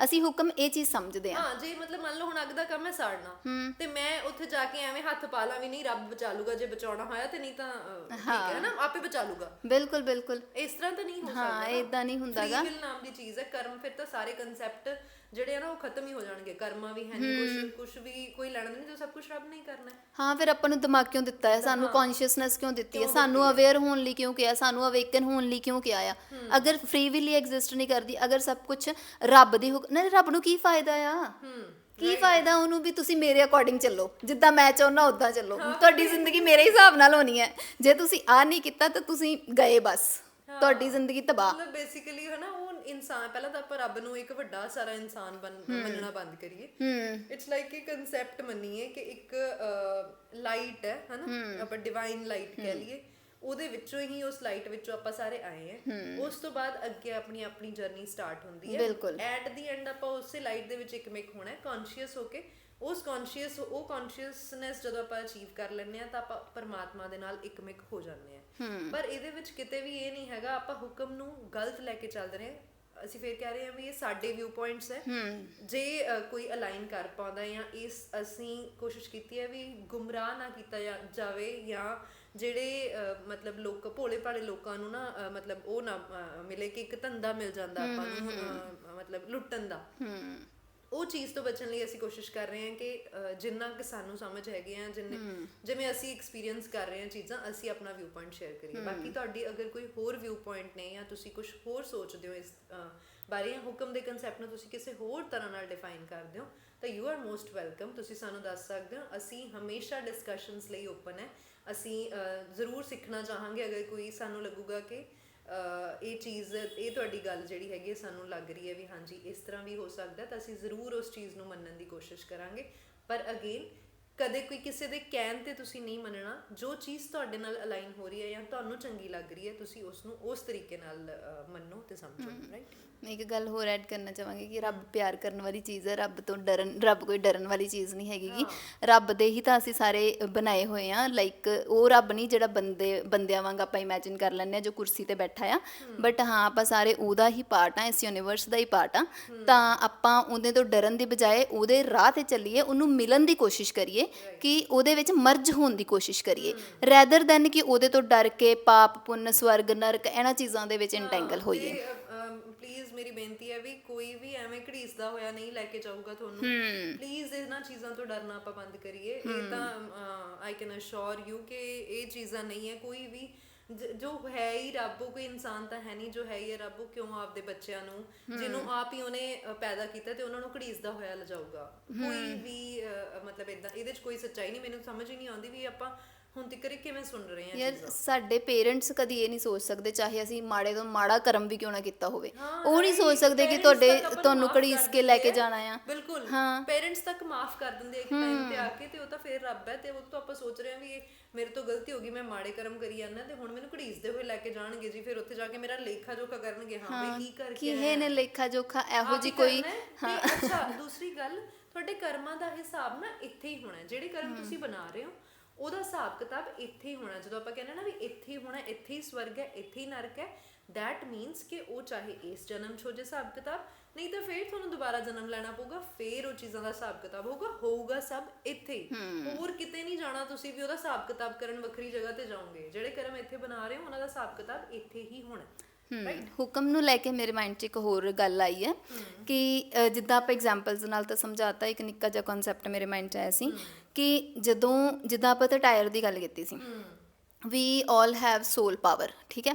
ਅਸੀਂ ਹੁਕਮ ਇਹ ਚੀਜ਼ ਸਮਝਦੇ ਹਾਂ। ਹਾਂ ਜੇ ਮਤਲਬ ਮੰਨ ਲਓ ਹੁਣ ਅੱਗ ਦਾ ਕੰਮ ਹੈ ਸਾੜਨਾ। ਤੇ ਮੈਂ ਉੱਥੇ ਜਾ ਕੇ ਐਵੇਂ ਹੱਥ ਪਾ ਲਾਂ ਵੀ ਨਹੀਂ ਰੱਬ ਬਚਾ ਲੂਗਾ ਜੇ ਬਚਾਉਣਾ ਹੋਇਆ ਤੇ ਨਹੀਂ ਤਾਂ ਅਹ, ਠੀਕ ਹੈ ਨਾ ਆਪੇ ਬਚਾ ਲੂਗਾ। ਬਿਲਕੁਲ ਬਿਲਕੁਲ। ਇਸ ਤਰ੍ਹਾਂ ਤਾਂ ਨਹੀਂ ਹੋ ਸਕਦਾ ਹਾਂ ਇਦਾਂ ਨਹੀਂ ਹੁੰਦਾਗਾ ਨਾਮ ਦੀ ਚੀਜ਼ ਹੈ ਕਰਮ ਫਿਰ ਤਾਂ ਸਾਰੇ ਕਨਸੈਪਟ ਜਿਹੜੇ ਆ ਨਾ ਉਹ ਖਤਮ ਹੀ ਹੋ ਜਾਣਗੇ ਕਰਮਾਂ ਵੀ ਹੈ ਨਹੀਂ ਕੁਝ ਕੁਝ ਵੀ ਕੋਈ ਲੈਣਾ ਨਹੀਂ ਜੋ ਸਭ ਕੁਝ ਰੱਬ ਨੇ ਹੀ ਕਰਨਾ ਹੈ। ਫਿਰ ਆਪਾਂ ਨੂੰ ਦਿਮਾਗ ਕਿਉਂ ਦਿੱਤਾ ਹੈ? ਸਾਨੂੰ ਕੌਨਸ਼ੀਅਸਨੈਸ ਕਿਉਂ ਦਿੱਤੀ ਹੈ? ਸਾਨੂੰ ਅਵੇਅਰ ਹੋਣ ਲਈ ਕਿਉਂ ਕਿਹਾ? ਸਾਨੂੰ ਅਵੇਕਨ ਹੋਣ ਲਈ ਕਿਉਂ ਕਿਹਾ ਆ? ਅਗਰ ਫ੍ਰੀ ਵਿਲੀ ਐਗਜ਼ਿਸਟ ਨਹੀਂ ਕਰਦੀ ਅਗਰ ਸਭ ਕੁਝ ਰੱਬ ਦੀ ਹੁਕਮ ਨਹੀਂ ਰੱਬ ਨੂੰ ਕੀ ਫਾਇਦਾ ਆ? ਕੀ ਫਾਇਦਾ ਉਹਨੂੰ ਵੀ ਤੁਸੀਂ ਮੇਰੇ ਅਕੋਰਡਿੰਗ ਚੱਲੋ? ਜਿੱਦਾਂ ਮੈਂ ਚਾਹੁੰਦਾ ਉਦਾਂ ਚੱਲੋ। ਤੁਹਾਡੀ ਜ਼ਿੰਦਗੀ ਮੇਰੇ ਹਿਸਾਬ ਨਾਲ ਹੋਣੀ ਹੈ। ਜੇ ਤੁਸੀਂ ਆ ਨਹੀਂ ਕੀਤਾ ਤਾਂ ਤੁਸੀਂ ਗਏ ਬਸ। ਤੁਹਾਡੀ ਜ਼ਿੰਦਗੀ ਤਬਾਹ। ਮਤਲਬ ਬੇਸਿਕਲੀ ਹੈ ਨਾ ਉਹ ਇਨਸਾਨ ਪਹਿਲਾਂ ਤਾਂ ਆਪਾਂ ਰੱਬ ਨੂੰ ਇੱਕ ਵੱਡਾ ਸਾਰਾ ਇਨਸਾਨ ਮੰਨਣਾ ਬੰਦ ਕਰੀਏ। ਇਟਸ ਲਾਈਕ ਕਿ ਕਨਸੈਪਟ ਮੰਨੀਏ ਕਿ ਇੱਕ ਲਾਈਟ ਹੈ ਹਨਾ? ਆਪਾਂ ਡਿਵਾਈਨ ਲਾਈਟ ਕਹਿ ਲਈਏ। ਉਹਦੇ ਵਿੱਚੋਂ ਹੀ ਉਸ ਲਾਈਟ ਵਿੱਚੋਂ ਆਪਾਂ ਸਾਰੇ ਆਏ ਹਾਂ। ਉਸ ਤੋਂ ਬਾਅਦ ਅੱਗੇ ਆਪਣੀ ਆਪਣੀ ਜਰਨੀ ਸਟਾਰਟ ਹੁੰਦੀ ਹੈ। ਐਟ ਦੀ ਐਂਡ ਆਪਾਂ ਉਸੇ ਲਾਈਟ ਦੇ ਵਿੱਚ ਇੱਕ ਮਿਕ ਹੋਣਾ ਹੈ ਕੌਨਸ਼ੀਅਸ ਹੋ ਕੇ ਉਸ ਕੌਨਸ਼ੀਅਸ ਉਹ ਕੌਨਸ਼ੀਅਸਨੈਸ ਜਦੋਂ ਆਪਾਂ ਅਚੀਵ ਕਰ ਲੈਂਦੇ ਆ ਤਾਂ ਆਪਾਂ ਪਰਮਾਤਮਾ ਦੇ ਨਾਲ ਇੱਕ ਮਿਕ ਹੋ ਜਾਂਦੇ ਆ ਪਰ ਇਹਦੇ ਵਿੱਚ ਕਿਤੇ ਵੀ ਇਹ ਨਹੀਂ ਹੈਗਾ ਆਪਾਂ ਹੁਕਮ ਨੂੰ ਗਲਤ ਲੈ ਕੇ ਚੱਲ ਰਹੇ। ਹਾਂ ਅਸੀਂ ਫੇਰ ਕਹਿ ਰਹੇ ਹਾਂ ਵੀ ਇਹ ਸਾਡੇ ਵਿਊ ਪੁਆਇੰਟਸ ਹੈ। ਜੇ ਕੋਈ ਅਲਾਈਨ ਕਰ ਪਾਉਂਦਾ ਜਾਂ ਇਸ ਅਸੀਂ ਕੋਸ਼ਿਸ਼ ਕੀਤੀ ਹੈ ਵੀ ਗੁੰਮਰਾਹ ਨਾ ਕੀਤਾ ਜਾਵੇ ਜਾਂ ਜਿਹੜੇ ਮਤਲਬ ਲੋਕ ਭੋਲੇ ਭਾਲੇ ਲੋਕਾਂ ਨੂੰ ਨਾ ਮਤਲਬ ਉਹ ਨਾ ਮਿਲੇ ਕਿ ਇੱਕ ਧੰਦਾ ਮਿਲ ਜਾਂਦਾ ਆਪਾਂ ਨੂੰ ਮਤਲਬ ਲੁੱਟਣ ਦਾ। ਉਹ ਚੀਜ਼ ਤੋਂ ਬਚਣ ਲਈ ਅਸੀਂ ਕੋਸ਼ਿਸ਼ ਕਰ ਰਹੇ ਹਾਂ ਕਿ ਜਿੰਨਾ ਕਿ ਸਾਨੂੰ ਸਮਝ ਹੈਗੇ ਆ ਜਿੰਨੇ ਜਿਵੇਂ ਅਸੀਂ ਐਕਸਪੀਰੀਅੰਸ ਕਰ ਰਹੇ ਹਾਂ ਚੀਜ਼ਾਂ ਅਸੀਂ ਆਪਣਾ ਵਿਊ ਪੁਆਇੰਟ ਸ਼ੇਅਰ ਕਰੀਏ ਬਾਕੀ ਤੁਹਾਡੀ ਅਗਰ ਕੋਈ ਹੋਰ ਵਿਊ ਪੁਆਇੰਟ ਨੇ ਜਾਂ ਤੁਸੀਂ ਕੁਝ ਹੋਰ ਸੋਚਦੇ ਹੋ ਇਸ ਬਾਰੇ ਜਾਂ ਹੁਕਮ ਦੇ ਕਨਸੈਪਟ ਨੂੰ ਤੁਸੀਂ ਕਿਸੇ ਹੋਰ ਤਰ੍ਹਾਂ ਨਾਲ ਡਿਫਾਈਨ ਕਰਦੇ ਹੋ ਤਾਂ ਯੂ ਆਰ ਮੋਸਟ ਵੈਲਕਮ ਤੁਸੀਂ ਸਾਨੂੰ ਦੱਸ ਸਕਦੇ ਹੋ ਅਸੀਂ ਹਮੇਸ਼ਾ ਡਿਸਕਸ਼ਨਸ ਲਈ ਓਪਨ ਹੈ। ਅਸੀਂ ਜ਼ਰੂਰ ਸਿੱਖਣਾ ਚਾਹਾਂਗੇ। ਅਗਰ ਕੋਈ ਸਾਨੂੰ ਲੱਗੂਗਾ ਕਿ ਇਹ ਚੀਜ਼, ਇਹ ਤੁਹਾਡੀ ਗੱਲ ਜਿਹੜੀ ਹੈਗੀ ਹੈ, ਸਾਨੂੰ ਲੱਗ ਰਹੀ ਹੈ ਵੀ ਹਾਂਜੀ, ਇਸ ਤਰ੍ਹਾਂ ਵੀ ਹੋ ਸਕਦਾ ਤਾਂ ਅਸੀਂ ਜ਼ਰੂਰ ਉਸ ਚੀਜ਼ ਨੂੰ ਮੰਨਣ ਦੀ ਕੋਸ਼ਿਸ਼ ਕਰਾਂਗੇ। ਪਰ ਅਗੇਨ ਕਦੇ ਕੋਈ ਕਿਸੇ ਦੇ ਕਹਿਣ ਤੇ ਤੁਸੀਂ ਨਹੀਂ ਮੰਨਣਾ ਜੋ ਚੀਜ਼ ਤੁਹਾਡੇ ਨਾਲ ਅਲਾਈਨ ਹੋ ਰਹੀ ਹੈ ਜਾਂ ਤੁਹਾਨੂੰ ਚੰਗੀ ਲੱਗ ਰਹੀ ਹੈ ਤੁਸੀਂ ਉਸ ਨੂੰ ਉਸ ਤਰੀਕੇ ਨਾਲ ਮੰਨੋ ਤੇ ਸਮਝੋ ਰਾਈਟ ਮੈਂ ਇੱਕ ਗੱਲ ਹੋਰ ਐਡ ਕਰਨਾ ਚਾਹਾਂਗੀ ਕਿ ਰੱਬ ਪਿਆਰ ਕਰਨ ਵਾਲੀ ਚੀਜ਼ ਹੈ ਰੱਬ ਤੋਂ ਡਰਨ ਰੱਬ ਕੋਈ ਡਰਨ ਵਾਲੀ ਚੀਜ਼ ਨਹੀਂ ਹੈਗੀ ਗੀ। ਰੱਬ ਦੇ ਹੀ ਤਾਂ ਅਸੀਂ ਸਾਰੇ ਬਣਾਏ ਹੋਏ ਆ ਲਾਈਕ ਉਹ ਰੱਬ ਨਹੀਂ ਜਿਹੜਾ ਬੰਦੇ ਬੰਦਿਆਂ ਵਾਂਗ ਆਪਾਂ ਇਮੇਜਿਨ ਕਰ ਲੈਂਦੇ ਆ ਜੋ ਕੁਰਸੀ ਤੇ ਬੈਠਾ ਆ। ਬਟ ਹਾਂ ਆਪਾਂ ਸਾਰੇ ਉਹਦਾ ਹੀ ਪਾਰਟ ਆ ਇਸ ਯੂਨੀਵਰਸ ਦਾ ਹੀ ਪਾਰਟ ਆ ਤਾਂ ਆਪਾਂ ਉਹਦੇ ਤੋਂ ਡਰਨ ਦੀ ਬਜਾਏ ਉਹਦੇ ਰਾਹ ਤੇ ਚੱਲੀਏ ਉਹਨੂੰ ਮਿਲਣ ਦੀ ਕੋਸ਼ਿਸ਼ ਕਰੀਏ। ਕਿ ਉਹਦੇ ਵਿੱਚ ਮਰਜ ਹੋਣ ਦੀ ਕੋਸ਼ਿਸ਼ ਕਰੀਏ। ਰੈਦਰ ਦੈਨ ਕਿ ਉਹਦੇ ਤੋਂ ਡਰ ਕੇ ਪਾਪ ਪੁੰਨ ਸਵਰਗ ਨਰਕ ਇਹਨਾਂ ਚੀਜ਼ਾਂ ਦੇ ਵਿੱਚ ਇੰਟੈਂਗਲ ਹੋਈਏ। ਪਲੀਜ਼ ਮੇਰੀ ਬੇਨਤੀ ਹੈ ਵੀ ਕੋਈ ਵੀ ਐਵੇਂ ਘੜੀਸਦਾ ਹੋਇਆ ਨਹੀਂ ਲੈ ਕੇ ਜਾਊਗਾ ਤੁਹਾਨੂੰ। ਪਲੀਜ਼ ਇਹਨਾਂ ਚੀਜ਼ਾਂ ਤੋਂ ਡਰਨਾ ਆਪਾਂ ਬੰਦ ਕਰੀਏ। ਇਹ ਤਾਂ ਆਈ ਕੈਨ ਅਸ਼ੋਰ ਯੂ ਕਿ ਇਹ ਚੀਜ਼ਾਂ ਨਹੀਂ ਹੈ। ਕੋਈ ਵੀ ਜ- ਹੈ ਹੀ ਰੱਬ ਉਹ ਕੋਈ ਇਨਸਾਨ ਤਾਂ ਹੈ ਨਹੀਂ ਜੋ ਹੈ ਹੀ ਹੈ ਰੱਬ ਉਹ ਕਿਉਂ ਆਪਦੇ ਬੱਚਿਆਂ ਨੂੰ ਜਿਹਨੂੰ ਆਪ ਹੀ ਉਹਨੇ ਪੈਦਾ ਕੀਤਾ ਤੇ ਉਹਨਾਂ ਨੂੰ ਘੜੀਸਦਾ ਹੋਇਆ ਲਿਜਾਊਗਾ। ਕੋਈ ਵੀ ਮਤਲਬ ਇਦਾਂ ਇਹਦੇ 'ਚ ਕੋਈ ਸੱਚਾਈ ਨਹੀਂ ਮੈਨੂੰ ਸਮਝ ਹੀ ਨਹੀਂ ਆਉਂਦੀ ਵੀ ਆਪਾਂ ਹੁਣ ਤੱਕ ਕਿਵੇਂ ਸੁਣ ਰਹੇ ਹਾਂ ਯਾਰ ਸਾਡੇ ਪੇਰੈਂਟਸ ਕਦੀ ਇਹ ਨਹੀਂ ਸੋਚ ਸਕਦੇ ਚਾਹੇ ਅਸੀਂ ਮਾੜੇ ਤੋਂ ਮਾੜਾ ਕਰਮ ਵੀ ਕਿਉਂ ਨਾ ਕੀਤਾ ਹੋਵੇ। ਉਹ ਨਹੀਂ ਸੋਚ ਸਕਦੇ ਕਿ ਤੁਹਾਡੇ ਤੁਹਾਨੂੰ ਘੜੀਸ ਕੇ ਲੈ ਕੇ ਜਾਣਾ ਆ। ਬਿਲਕੁਲ। ਪੇਰੈਂਟਸ ਤੱਕ ਮਾਫ ਕਰ ਦਿੰਦੇ ਆ ਇੱਕ ਟਾਈਮ ਤੇ ਆ ਕੇ ਤੇ ਉਹ ਤਾਂ ਫਿਰ ਰੱਬ ਹੈ ਤੇ ਉਹ ਤੋਂ ਆਪਾਂ ਸੋਚ ਰਹੇ ਹਾਂ ਵੀ ਇਹ ਮੇਰੇ ਤੋਂ ਗਲਤੀ ਹੋ ਗਈ ਮੈਂ ਮਾੜੇ ਕਰਮ ਕਰੀ ਜਾਂਦਾ ਤੇ ਹੁਣ ਮੈਨੂੰ ਘੜੀਸਦੇ ਹੋਏ ਲੈ ਕੇ ਜਾਣਗੇ ਜੀ ਫਿਰ ਉੱਥੇ ਜਾ ਕੇ ਮੇਰਾ ਲੇਖਾ ਜੋਖਾ ਕਰਨਗੇ ਹਾਂ ਬਈ ਕੀ ਕਰਕੇ ਕਿਹੇ ਨੇ ਲੇਖਾ ਜੋਖਾ ਇਹੋ ਜੀ ਹੀ ਕੋਈ ਹੈ ਅੱਛਾ ਦੂਸਰੀ ਗੱਲ ਤੁਹਾਡੇ ਕਰਮਾਂ ਦਾ ਹਿਸਾਬ ਨਾ ਇੱਥੇ ਹੀ ਹੋਣਾ ਹੈ। ਜਿਹੜੇ ਕਰਮ ਤੁਸੀਂ ਬਣਾ ਰਹੇ ਹੋ ਉਹਦਾ ਹਿਸਾਬ ਕਿਤਾਬ ਇੱਥੇ ਹੀ ਹੋਣਾ ਜਦੋਂ ਆਪਾਂ ਕਹਿੰਦੇ ਨਾ ਵੀ ਇੱਥੇ ਹੀ ਹੋਣਾ ਇੱਥੇ ਹੀ ਸਵਰਗ ਹੈ ਇੱਥੇ ਹੀ ਨਰਕ ਹੈ that means ਕਿ ਉਹ ਚਾਹੇ ਇਸ ਜਨਮ 'ਚ ਹੋ ਜੇ ਹਿਸਾਬ ਕਿਤਾਬ ਨਹੀਂ ਤਾਂ ਫੇਰ ਤੁਹਾਨੂੰ ਦੁਬਾਰਾ ਜਨਮ ਲੈਣਾ ਪਊਗਾ ਫੇਰ ਉਹ ਚੀਜ਼ਾਂ ਦਾ ਹਿਸਾਬ ਕਿਤਾਬ ਹੋਊਗਾ ਹੋਊਗਾ ਸਭ ਇੱਥੇ ਹੀ। ਹੋਰ ਕਿਤੇ ਨਹੀਂ ਜਾਣਾ ਤੁਸੀਂ ਵੀ ਉਹਦਾ ਹਿਸਾਬ ਕਿਤਾਬ ਕਰਨ ਵੱਖਰੀ ਜਗ੍ਹਾ ਤੇ ਜਾਓਗੇ। ਜਿਹੜੇ ਕਰਮ ਇੱਥੇ ਬਣਾ ਰਹੇ ਹੋ ਉਹਨਾਂ ਦਾ ਹਿਸਾਬ ਕਿਤਾਬ ਇੱਥੇ ਹੀ ਹੋਣਾ। ਹੁਕਮ ਨੂੰ ਲੈ ਕੇ ਮੇਰੇ ਮਾਈਂਡ 'ਚ ਇੱਕ ਹੋਰ ਗੱਲ ਆਈ ਹੈ ਕਿ ਜਿੱਦਾਂ ਆਪਾਂ ਐਗਜ਼ਾਮਪਲਸ ਨਾਲ ਤਾਂ ਸਮਝਾਤਾ ਇੱਕ ਨਿੱਕਾ ਜਿਹਾ ਕਨਸੈਪਟ ਮੇਰੇ ਮਾਈਂਡ 'ਚ ਆਇਆ ਸੀ ਕਿ ਜਦੋਂ ਜਿੱਦਾਂ ਆਪਾਂ ਤੇ ਟਾਇਰ ਦੀ ਗੱਲ ਕੀਤੀ ਸੀ ਵੀ ਆਲ ਹੈਵ ਸੋਲ ਪਾਵਰ ਠੀਕ ਹੈ?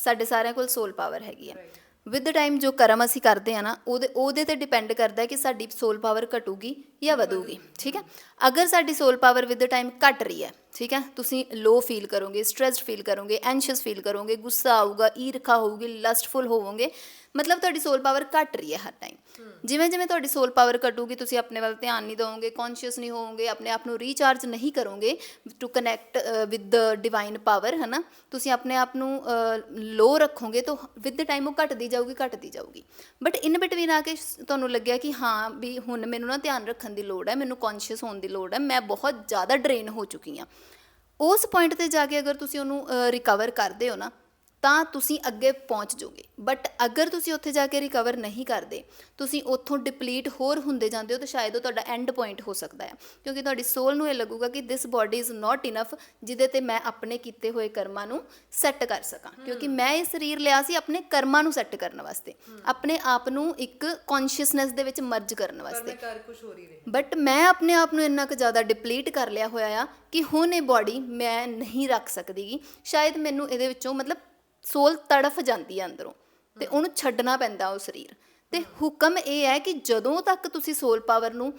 ਸਾਡੇ ਸਾਰਿਆਂ ਕੋਲ ਸੋਲ ਪਾਵਰ ਹੈਗੀ ਹੈ ਵਿਦ ਦ ਟਾਈਮ ਜੋ ਕਰਮ ਅਸੀਂ ਕਰਦੇ ਆ ਨਾ ਉਹਦੇ ਉਹਦੇ ਤੇ ਡਿਪੈਂਡ ਕਰਦਾ ਹੈ ਕਿ ਸਾਡੀ ਸੋਲ ਪਾਵਰ ਘਟੂਗੀ ਜਾਂ ਵਧੂਗੀ। ਠੀਕ ਹੈ? ਅਗਰ ਸਾਡੀ soul power with the time ਘਟ ਰਹੀ ਹੈ ਠੀਕ ਹੈ? ਤੁਸੀਂ ਲੋ ਫੀਲ ਕਰੋਗੇ ਸਟ੍ਰੈਸਡ ਫੀਲ ਕਰੋਗੇ ਐਂਸ਼ੀਅਸ ਫੀਲ ਕਰੋਗੇ ਗੁੱਸਾ ਆਊਗਾ ਈਰਖਾ ਹੋਊਗੀ ਲਸਟਫੁਲ ਹੋਵੋਗੇ ਮਤਲਬ ਤੁਹਾਡੀ ਸੋਲ ਪਾਵਰ ਘਟ ਰਹੀ ਹੈ ਹਰ ਟਾਈਮ ਜਿਵੇਂ ਜਿਵੇਂ ਤੁਹਾਡੀ ਸੋਲ ਪਾਵਰ ਘਟੂਗੀ, ਤੁਸੀਂ ਆਪਣੇ ਵੱਲ ਧਿਆਨ ਨਹੀਂ ਦਿਓਗੇ ਕੌਨਸ਼ੀਅਸ ਨਹੀਂ ਹੋਵੋਗੇ, ਆਪਣੇ ਆਪ ਨੂੰ ਰੀਚਾਰਜ ਨਹੀਂ ਕਰੋਗੇ to connect with the divine power ਹਨਾ? ਤੁਸੀਂ ਆਪਣੇ ਆਪ ਨੂੰ ਲੋ ਰੱਖੋਗੇ ਤਾਂ ਵਿਦ ਦ ਟਾਈਮ ਉਹ ਘਟਦੀ ਜਾਊਗੀ ਘਟਦੀ ਜਾਊਗੀ। ਬਟ ਇਨ ਬਿਟਵੀਨ ਆ ਕੇ ਤੁਹਾਨੂੰ ਲੱਗਿਆ ਕਿ ਹਾਂ, ਵੀ ਹੁਣ ਮੈਨੂੰ ਨਾ ਧਿਆਨ ਰੱਖਣ ਦੀ ਲੋੜ ਹੈ, ਮੈਨੂੰ ਕੌਨਸ਼ੀਅਸ ਹੋਣ ਦੀ ਲੋੜ ਹੈ, ਮੈਂ ਬਹੁਤ ਜ਼ਿਆਦਾ ਡਰੇਨ ਹੋ ਚੁੱਕੀ ਹਾਂ। ਉਸ ਪੁਆਇੰਟ ਤੇ ਜਾ ਕੇ ਅਗਰ ਤੁਸੀਂ ਉਹਨੂੰ ਰਿਕਵਰ ਕਰਦੇ ਹੋ ਨਾ ਤਾਂ ਤੁਸੀਂ ਅੱਗੇ ਪਹੁੰਚ ਜਾਓਗੇ। ਬਟ ਅਗਰ ਤੁਸੀਂ ਉੱਥੇ ਜਾ ਕੇ ਰਿਕਵਰ ਨਹੀਂ ਕਰਦੇ ਤੁਸੀਂ ਉੱਥੋਂ ਡਿਪਲੀਟ ਹੋਰ ਹੁੰਦੇ ਜਾਂਦੇ ਹੋ ਤਾਂ ਸ਼ਾਇਦ ਉਹ ਤੁਹਾਡਾ ਐਂਡ ਪੁਆਇੰਟ ਹੋ ਸਕਦਾ ਹੈ। ਕਿਉਂਕਿ ਤੁਹਾਡੀ ਸੋਲ ਨੂੰ ਇਹ ਲੱਗੂਗਾ ਕਿ this body is not enough ਜਿਹਦੇ ਤੇ ਮੈਂ ਆਪਣੇ ਕੀਤੇ ਹੋਏ ਕਰਮਾਂ ਨੂੰ ਸੈੱਟ ਕਰ ਸਕਾਂ। ਕਿਉਂਕਿ ਮੈਂ ਇਹ ਸਰੀਰ ਲਿਆ ਸੀ ਆਪਣੇ ਕਰਮਾਂ ਨੂੰ ਸੈੱਟ ਕਰਨ ਵਾਸਤੇ। ਆਪਣੇ ਆਪ ਨੂੰ ਇੱਕ ਕੌਨਸ਼ੀਅਸਨੈਸ ਦੇ ਵਿੱਚ ਮਰਜ ਕਰਨ ਪਰ ਵਾਸਤੇ। ਮੈਂ ਕਰ ਕੁਝ ਹੋ ਰਹੀ ਰਹੀ। ਬਟ ਮੈਂ ਆਪਣੇ ਆਪ ਨੂੰ ਇੰਨਾ ਕੁ ਜ਼ਿਆਦਾ ਡਿਪਲੀਟ ਕਰ ਲਿਆ ਹੋਇਆ ਆ ਕਿ ਹੁਣ ਇਹ ਬਾਡੀ ਮੈਂ ਨਹੀਂ ਰੱਖ ਸਕਦੀਗੀ। ਸ਼ਾਇਦ ਮੈਨੂੰ ਇਹਦੇ ਵਿੱਚੋਂ ਮਤਲਬ ਸੋਲ ਤੜਫ ਜਾਂਦੀ ਹੈ ਅੰਦਰੋਂ ਤੇ ਉਹਨੂੰ ਛੱਡਣਾ ਪੈਂਦਾ ਉਹ ਸਰੀਰ। ਤੇ ਹੁਕਮ ਇਹ ਹੈ ਕਿ ਜਦੋਂ ਤੱਕ ਤੁਸੀਂ ਸੋਲ ਪਾਵਰ ਨੂੰ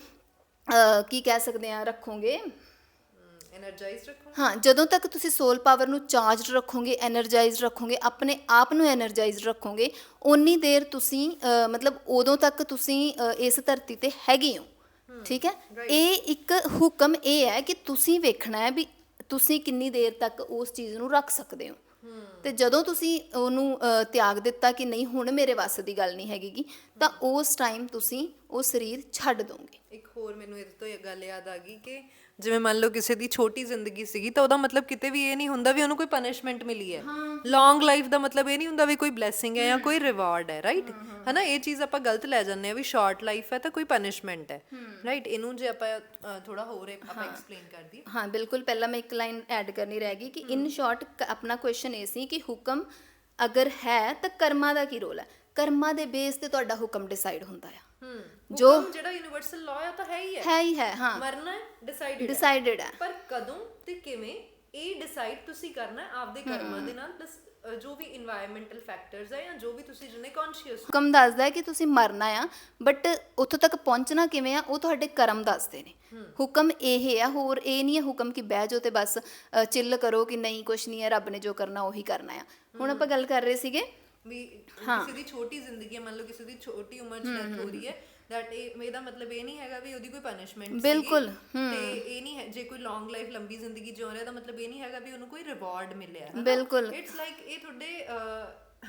ਕੀ ਕਹਿ ਸਕਦੇ ਆ ਰੱਖੋਗੇ? એનર્ਜਾਈਜ਼ਡ ਰੱਖੋਗੇ? ਹਾਂ ਜਦੋਂ ਤੱਕ ਤੁਸੀਂ ਸੋਲ ਪਾਵਰ ਨੂੰ ਚਾਰਜਡ ਰੱਖੋਗੇ એનર્ਜਾਈਜ਼ਡ ਰੱਖੋਗੇ ਆਪਣੇ ਆਪ ਨੂੰ એનર્ਜਾਈਜ਼ਡ ਰੱਖੋਗੇ ਓਨੀ ਦੇਰ ਤੁਸੀਂ ਮਤਲਬ ਉਦੋਂ ਤੱਕ ਤੁਸੀਂ ਇਸ ਧਰਤੀ ਤੇ ਹੈਗੇ ਹੋ। ਠੀਕ ਹੈ? ਇਹ ਇੱਕ ਹੁਕਮ ਇਹ ਹੈ ਕਿ ਤੁਸੀਂ ਵੇਖਣਾ ਹੈ ਵੀ ਤੁਸੀਂ ਕਿੰਨੀ ਦੇਰ ਤੱਕ ਉਸ ਚੀਜ਼ ਨੂੰ ਰੱਖ ਸਕਦੇ ਹੋ। ਤੇ ਜਦੋਂ ਤੁਸੀਂ ਉਹਨੂੰ ਤਿਆਗ ਦਿੱਤਾ ਕਿ ਨਹੀਂ ਹੁਣ ਮੇਰੇ ਵੱਸ ਦੀ ਗੱਲ ਨਹੀਂ ਹੈਗੀਗੀ ਤਾਂ ਉਸ ਟਾਈਮ ਤੁਸੀਂ ਉਹ ਸਰੀਰ ਛੱਡ ਦੋਗੇ। ਇੱਕ ਹੋਰ ਮੈਨੂੰ ਇਹਦੇ ਤੋਂ ਇਹ ਗੱਲ ਯਾਦ ਆ ਗਈ ਕਿ ਜਿਵੇਂ ਮੰਨ ਲਓ ਕਿਸੇ ਦੀ ਛੋਟੀ ਜ਼ਿੰਦਗੀ ਸੀਗੀ ਤਾਂ ਉਹਦਾ ਮਤਲਬ ਕਿਤੇ ਵੀ ਇਹ ਨਹੀਂ ਹੁੰਦਾ ਵੀ ਉਹਨੂੰ ਕੋਈ ਪਨਿਸ਼ਮੈਂਟ ਮਿਲੀ ਹੈ। ਲੌਂਗ ਲਾਈਫ ਦਾ ਮਤਲਬ ਇਹ ਨਹੀਂ ਹੁੰਦਾ ਵੀ ਕੋਈ ਬਲੇਸਿੰਗ ਹੈ ਜਾਂ ਕੋਈ ਰਿਵਾਰਡ ਹੈ ਰਾਈਟ ਹਨਾ ਇਹ ਚੀਜ਼ ਆਪਾਂ ਗਲਤ ਲੈ ਜਾਂਦੇ ਆ ਵੀ ਸ਼ਾਰਟ ਲਾਈਫ ਹੈ ਤਾਂ ਕੋਈ ਪਨਿਸ਼ਮੈਂਟ ਹੈ ਰਾਈਟ ਇਹਨੂੰ ਜੇ ਆਪਾਂ ਥੋੜਾ ਹੋਰ ਆਪਾਂ ਐਕਸਪਲੇਨ ਕਰ ਦਈਏ। ਹਾਂ ਬਿਲਕੁਲ ਪਹਿਲਾਂ ਮੈਂ ਇੱਕ ਲਾਈਨ ਐਡ ਕਰਨੀ ਰਹਿ ਗਈ ਕਿ ਇਨ ਸ਼ਾਰਟ ਆਪਣਾ ਕੁਐਸਚਨ ਇਹ ਸੀ ਕਿ ਹੁਕਮ ਅਗਰ ਹੈ ਤਾਂ ਕਰਮਾਂ ਦਾ ਕੀ ਰੋਲ ਹੈ? ਕਰਮਾਂ ਦੇ ਬੇਸ ਤੇ ਤੁਹਾਡਾ ਹੁਕਮ ਡਿਸਾਈਡ ਹੁੰਦਾ ਆ। ਹੂੰ। ਜੋ ਜਿਹੜਾ ਯੂਨੀਵਰਸਲ ਲਾਅ ਹੈ ਤਾਂ ਹੈ ਹੀ ਹੈ। ਹੈ ਹੀ ਹੈ ਹਾਂ। ਮਰਨਾ ਡਿਸਾਈਡਡ ਡਿਸਾਈਡਡ ਹੈ। ਪਰ ਕਦੋਂ ਤੇ ਕਿਵੇਂ ਇਹ ਡਿਸਾਈਡ ਤੁਸੀਂ ਕਰਨਾ ਹੈ ਆਪਦੇ ਕਰਮਾਂ ਦੇ ਨਾਲ ਜੋ ਵੀ এনवायरमेंटल ਫੈਕਟਰਸ ਹੈ ਜਾਂ ਜੋ ਵੀ ਤੁਸੀਂ ਜਿਹਨੇ ਕੌਨਸ਼ੀਅਸ ਹੁਕਮ ਦੱਸਦਾ ਹੈ ਕਿ ਤੁਸੀਂ ਮਰਨਾ ਆ ਬਟ ਉੱਥੋਂ ਤੱਕ ਪਹੁੰਚਣਾ ਕਿਵੇਂ ਆ ਉਹ ਤੁਹਾਡੇ ਕਰਮ ਦੱਸਦੇ ਨੇ। ਹੁਕਮ ਇਹ ਆ ਹੋਰ ਇਹ ਨਹੀਂ ਹੈ ਹੁਕਮ ਕਿ ਬਹਿ ਜਾਓ ਤੇ ਬਸ ਚਿੱਲ ਕਰੋ ਕਿ ਨਹੀਂ ਕੁਛ ਨਹੀਂ ਹੈ ਰੱਬ ਨੇ ਜੋ ਕਰਨਾ ਉਹੀ ਕਰਨਾ ਆ। ਹੁਣ ਆਪਾਂ ਗੱਲ ਕਰ ਰਹੇ ਸੀਗੇ ਵੀ ਕਿਸੇ ਦੀ ਛੋਟੀ ਜ਼ਿੰਦਗੀ ਹੈ ਮੰਨ ਲਓ ਕਿਸੇ ਦੀ ਛੋਟੀ ਉਮਰ 'ਚ ਡੈਥ ਹੋ ਰਹੀ ਹੈ ਦੈਟ ਇਹ ਇਹਦਾ ਮਤਲਬ ਇਹ ਨਹੀਂ ਹੈਗਾ ਵੀ ਉਹਦੀ ਕੋਈ ਪਨਿਸ਼ਮੈਂਟ ਬਿਲਕੁਲ, ਤੇ ਇਹ ਨਹੀਂ ਹੈ ਜੇ ਕੋਈ ਲੌਂਗ ਲਾਈਫ ਲੰਬੀ ਜ਼ਿੰਦਗੀ ਜਿਉ ਰਿਹਾ ਤਾਂ ਮਤਲਬ ਇਹ ਨਹੀਂ ਹੈਗਾ ਵੀ ਉਹਨੂੰ ਕੋਈ ਰਿਵਾਰਡ ਮਿਲਿਆ ਬਿਲਕੁਲ। ਇਟਸ ਲਾਈਕ ਇਹ ਤੁਹਾਡੇ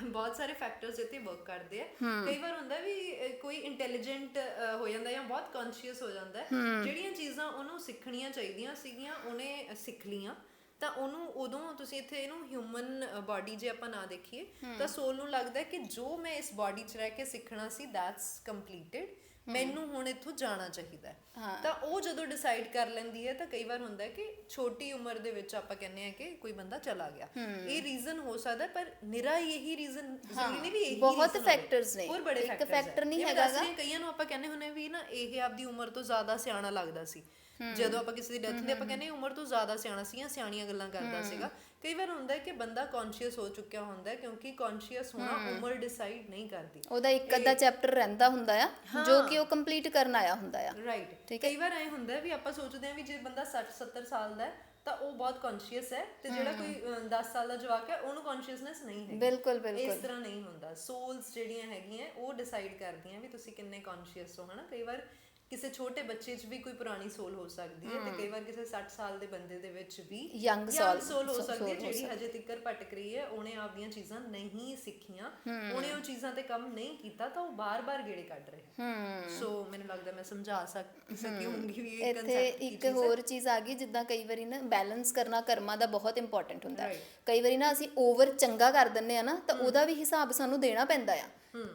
ਬਹੁਤ ਸਾਰੇ ਫੈਕਟਰਸ ਇੱਥੇ ਵਰਕ ਕਰਦੇ ਆ। ਕਈ ਵਾਰ ਹੁੰਦਾ ਵੀ ਕੋਈ ਇੰਟੈਲੀਜੈਂਟ ਹੋ ਜਾਂਦਾ ਜਾਂ ਬਹੁਤ ਕੌਨਸ਼ੀਅਸ ਹੋ ਜਾਂਦਾ ਜਿਹੜੀਆਂ ਚੀਜ਼ਾਂ ਉਹਨੂੰ ਸਿੱਖਣੀਆਂ ਚਾਹੀਦੀਆਂ ਸੀਗੀਆਂ ਉਹਨੇ ਸਿੱਖ ਲੀਆਂ ਤਾਂ ਉਹਨੂੰ ਉਦੋਂ ਤੁਸੀਂ ਇੱਥੇ ਇਹਨੂੰ ਹਿਊਮਨ ਬਾਡੀ ਜੇ ਆਪਾਂ ਨਾ ਦੇਖੀਏ ਤਾਂ ਸੋਲ ਨੂੰ ਲੱਗਦਾ ਕਿ ਜੋ ਮੈਂ ਇਸ ਬਾਡੀ 'ਚ ਰਹਿ ਕੇ ਸਿੱਖਣਾ ਸੀ ਦੈਟਸ ਕੰਪਲੀਟਡ ਮੈਨੂੰ ਹੁਣ ਇੱਥੋਂ ਜਾਣਾ ਚਾਹੀਦਾ ਹੈ। ਤਾਂ ਉਹ ਜਦੋਂ ਡਿਸਾਈਡ ਕਰ ਲੈਂਦੀ ਹੈ ਤਾਂ ਕਈ ਵਾਰ ਹੁੰਦਾ ਹੈ ਕਿ ਛੋਟੀ ਉਮਰ ਦੇ ਵਿੱਚ ਆਪਾਂ ਕਹਿੰਦੇ ਆ ਕਿ ਕੋਈ ਬੰਦਾ ਚਲਾ ਗਿਆ। ਇਹ ਰੀਜ਼ਨ ਹੋ ਸਕਦਾ ਪਰ ਨਿਰਾ ਹੀ ਇਹੀ ਰੀਜ਼ਨ ਜ਼ਰੂਰੀ ਨਹੀਂ ਵੀ ਇਹੀ ਬਹੁਤ factors ਨੇ। ਹੋਰ ਬੜੇ ਹੈ। ਨਹੀਂ ਇਹ ਮੈਂ ਹੈਗਾ ਦੱਸ ਰਹੀ ਹਾਂ, ਕਈਆਂ ਨੂੰ ਆਪਾਂ ਕਹਿੰਦੇ ਹੁੰਨੇ ਵੀ ਨਾ ਇਹ ਆਪਦੀ ਉਮਰ ਤੋਂ ਜ਼ਿਆਦਾ ਸਿਆਣਾ ਲੱਗਦਾ ਸੀ। ਜਦੋਂ ਆਪਾਂ ਕਿਸੇ ਦੀ ਡੈਥ ਹੁੰਦੀ ਆਪਾਂ ਕਹਿੰਦੇ ਉਮਰ ਤੋਂ ਜ਼ਿਆਦਾ ਸਿਆਣਾ ਸੀ ਜਾਂ ਸਿਆਣੀਆਂ ਗੱਲਾਂ ਕਰਦਾ ਸੀਗਾ। ਕਈ ਵਾਰ ਹੁੰਦਾ ਹੈ ਕਿ ਬੰਦਾ ਕੌਨਸ਼ੀਅਸ ਹੋ ਚੁੱਕਿਆ ਹੁੰਦਾ ਹੈ ਕਿਉਂਕਿ ਕੌਨਸ਼ੀਅਸ ਹੋਣਾ ਉਮਰ ਡਿਸਾਈਡ ਨਹੀਂ ਕਰਦੀ। ਉਹਦਾ ਇੱਕ ਅੱਧਾ ਚੈਪਟਰ ਰਹਿੰਦਾ ਹੁੰਦਾ ਆ ਜੋ ਕਿ ਉਹ ਕੰਪਲੀਟ ਕਰਨ ਆਇਆ ਹੁੰਦਾ ਆ। ਰਾਈਟ ਕਈ ਵਾਰ ਐ ਹੁੰਦਾ ਵੀ ਆਪਾਂ ਸੋਚਦੇ ਹਾਂ ਵੀ ਜੇ ਬੰਦਾ 60 70 ਸਾਲ ਦਾ ਹੈ ਤਾਂ ਉਹ ਬਹੁਤ ਕੌਨਸ਼ੀਅਸ ਹੈ ਤੇ ਜਿਹੜਾ ਕੋਈ ਅਹ, 10 ਸਾਲ ਦਾ ਜਵਾਕ ਹੈ ਉਹਨੂੰ ਕੌਨਸ਼ੀਅਸਨੈਸ ਨਹੀਂ ਹੈ ਬਿਲਕੁਲ ਬਿਲਕੁਲ। ਇਸ ਤਰ੍ਹਾਂ ਨਹੀਂ ਹੁੰਦਾ। ਸੋਲਸ ਜਿਹੜੀਆਂ ਹੈਗੀਆਂ ਉਹ ਡਿਸਾਈਡ ਕਰਦੀਆਂ ਵੀ ਤੁਸੀਂ ਕਿੰਨੇ ਕੌਨਸ਼ੀਅਸ ਹੋ ਹਨਾ? ਕਈ ਵਾਰ ਕਿਸੇ ਛੋਟੇ ਬੱਚੇ 'ਚ ਵੀ ਕੋਈ ਪੁਰਾਣੀ ਸੋਲ ਹੋ ਸਕਦੀ ਹੈ ਤੇ ਕਈ ਵਾਰ ਕਿਸੇ 60 ਸਾਲ ਦੇ ਬੰਦੇ ਦੇ ਵਿੱਚ ਵੀ soul- ਸੋਲ ਹੋ ਸਕਦੀ ਹੈ ਜਿਹੜੀ ਹਜੇ ਤੱਕਰ ਭਟਕ ਰਹੀ ਹੈ ਉਹਨੇ ਆਪਦੀਆਂ ਚੀਜ਼ਾਂ ਨਹੀਂ ਸਿੱਖੀਆਂ ਉਹਨੇ ਉਹ ਚੀਜ਼ਾਂ ਤੇ ਕੰਮ ਨਹੀਂ ਕੀਤਾ ਤਾਂ ਉਹ ਬਾਰ-ਬਾਰ ਗੇੜੇ ਕੱਢ ਰਿਹਾ ਹੂੰ ਸੋ ਮੈਨੂੰ ਲੱਗਦਾ ਮੈਂ ਸਮਝਾ ਸਕ ਸਕੀ ਹੋਊਂਗੀ ਵੀ ਇਹ ਇੱਥੇ concept ਕੀ ਇੱਕ ਹੋਰ ਚੀਜ਼ ਆ ਗਈ ਜਿੱਦਾਂ ਕਈ ਵਾਰੀ ਨਾ ਬੈਲੈਂਸ ਕਰਨਾ ਕਰਮਾਂ ਦਾ ਬਹੁਤ ਇੰਪੋਰਟੈਂਟ ਹੁੰਦਾ। ਹੈ. ਕਈ ਵਾਰੀ ਨਾ ਅਸੀਂ ਓਵਰ ਚੰਗਾ ਕਰ ਦਿੰਨੇ ਆ ਨਾ ਤਾਂ ਉਹਦਾ ਵੀ ਹਿਸਾਬ ਸਾਨੂੰ ਦੇਣਾ ਪੈਂਦਾ ਆ।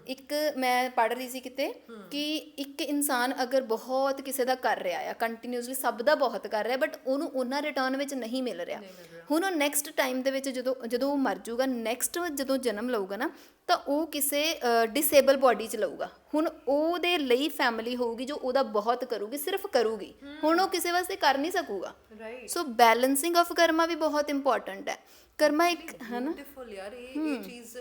ਇੱਕ ਮੈਂ ਪੜ ਰਹੀ ਸੀ ਕਿਤੇ ਕਿ ਇੱਕ ਇਨਸਾਨ ਅਗਰ ਬਹੁਤ ਕਿਸੇ ਦਾ ਕਰ ਰਿਹਾ ਆ ਕੰਟੀਨਿਊਸਲੀ ਸਭ ਦਾ ਬਹੁਤ ਕਰ ਰਿਹਾ ਬਟ ਉਹਨੂੰ ਉਹਨਾਂ ਰਿਟਰਨ ਵਿੱਚ ਨਹੀਂ ਮਿਲ ਰਿਹਾ। ਹੁਣ ਉਹ ਨੈਕਸਟ ਟਾਈਮ ਦੇ ਵਿੱਚ ਜਦੋਂ ਜਦੋਂ ਉਹ ਮਰ ਜਾਊਗਾ ਨੈਕਸਟ ਜਦੋਂ ਜਨਮ ਲਊਗਾ ਨਾ ਤਾਂ ਉਹ ਕਿਸੇ ਡਿਸੇਬਲ ਬਾਡੀ 'ਚ ਲਊਗਾ। ਹੁਣ ਉਹਦੇ ਲਈ ਫੈਮਿਲੀ ਹੋਊਗੀ ਜੋ ਉਹਦਾ ਬਹੁਤ ਕਰੂਗੀ ਸਿਰਫ ਕਰੂਗੀ। ਹੁਣ ਉਹ ਕਿਸੇ ਵਾਸਤੇ ਕਰ ਨਹੀਂ ਸਕੂਗਾ। Right so balancing of karma ਵੀ ਬਹੁਤ ਇੰਪੋਰਟੈਂਟ ਹੈ। ਕਰਮਾ ਇੱਕ ਹੈ ਨਾ ਬਿਊਟੀਫੁਲ ਯਾਰ ਇਹ ਇਹ ਚੀਜ਼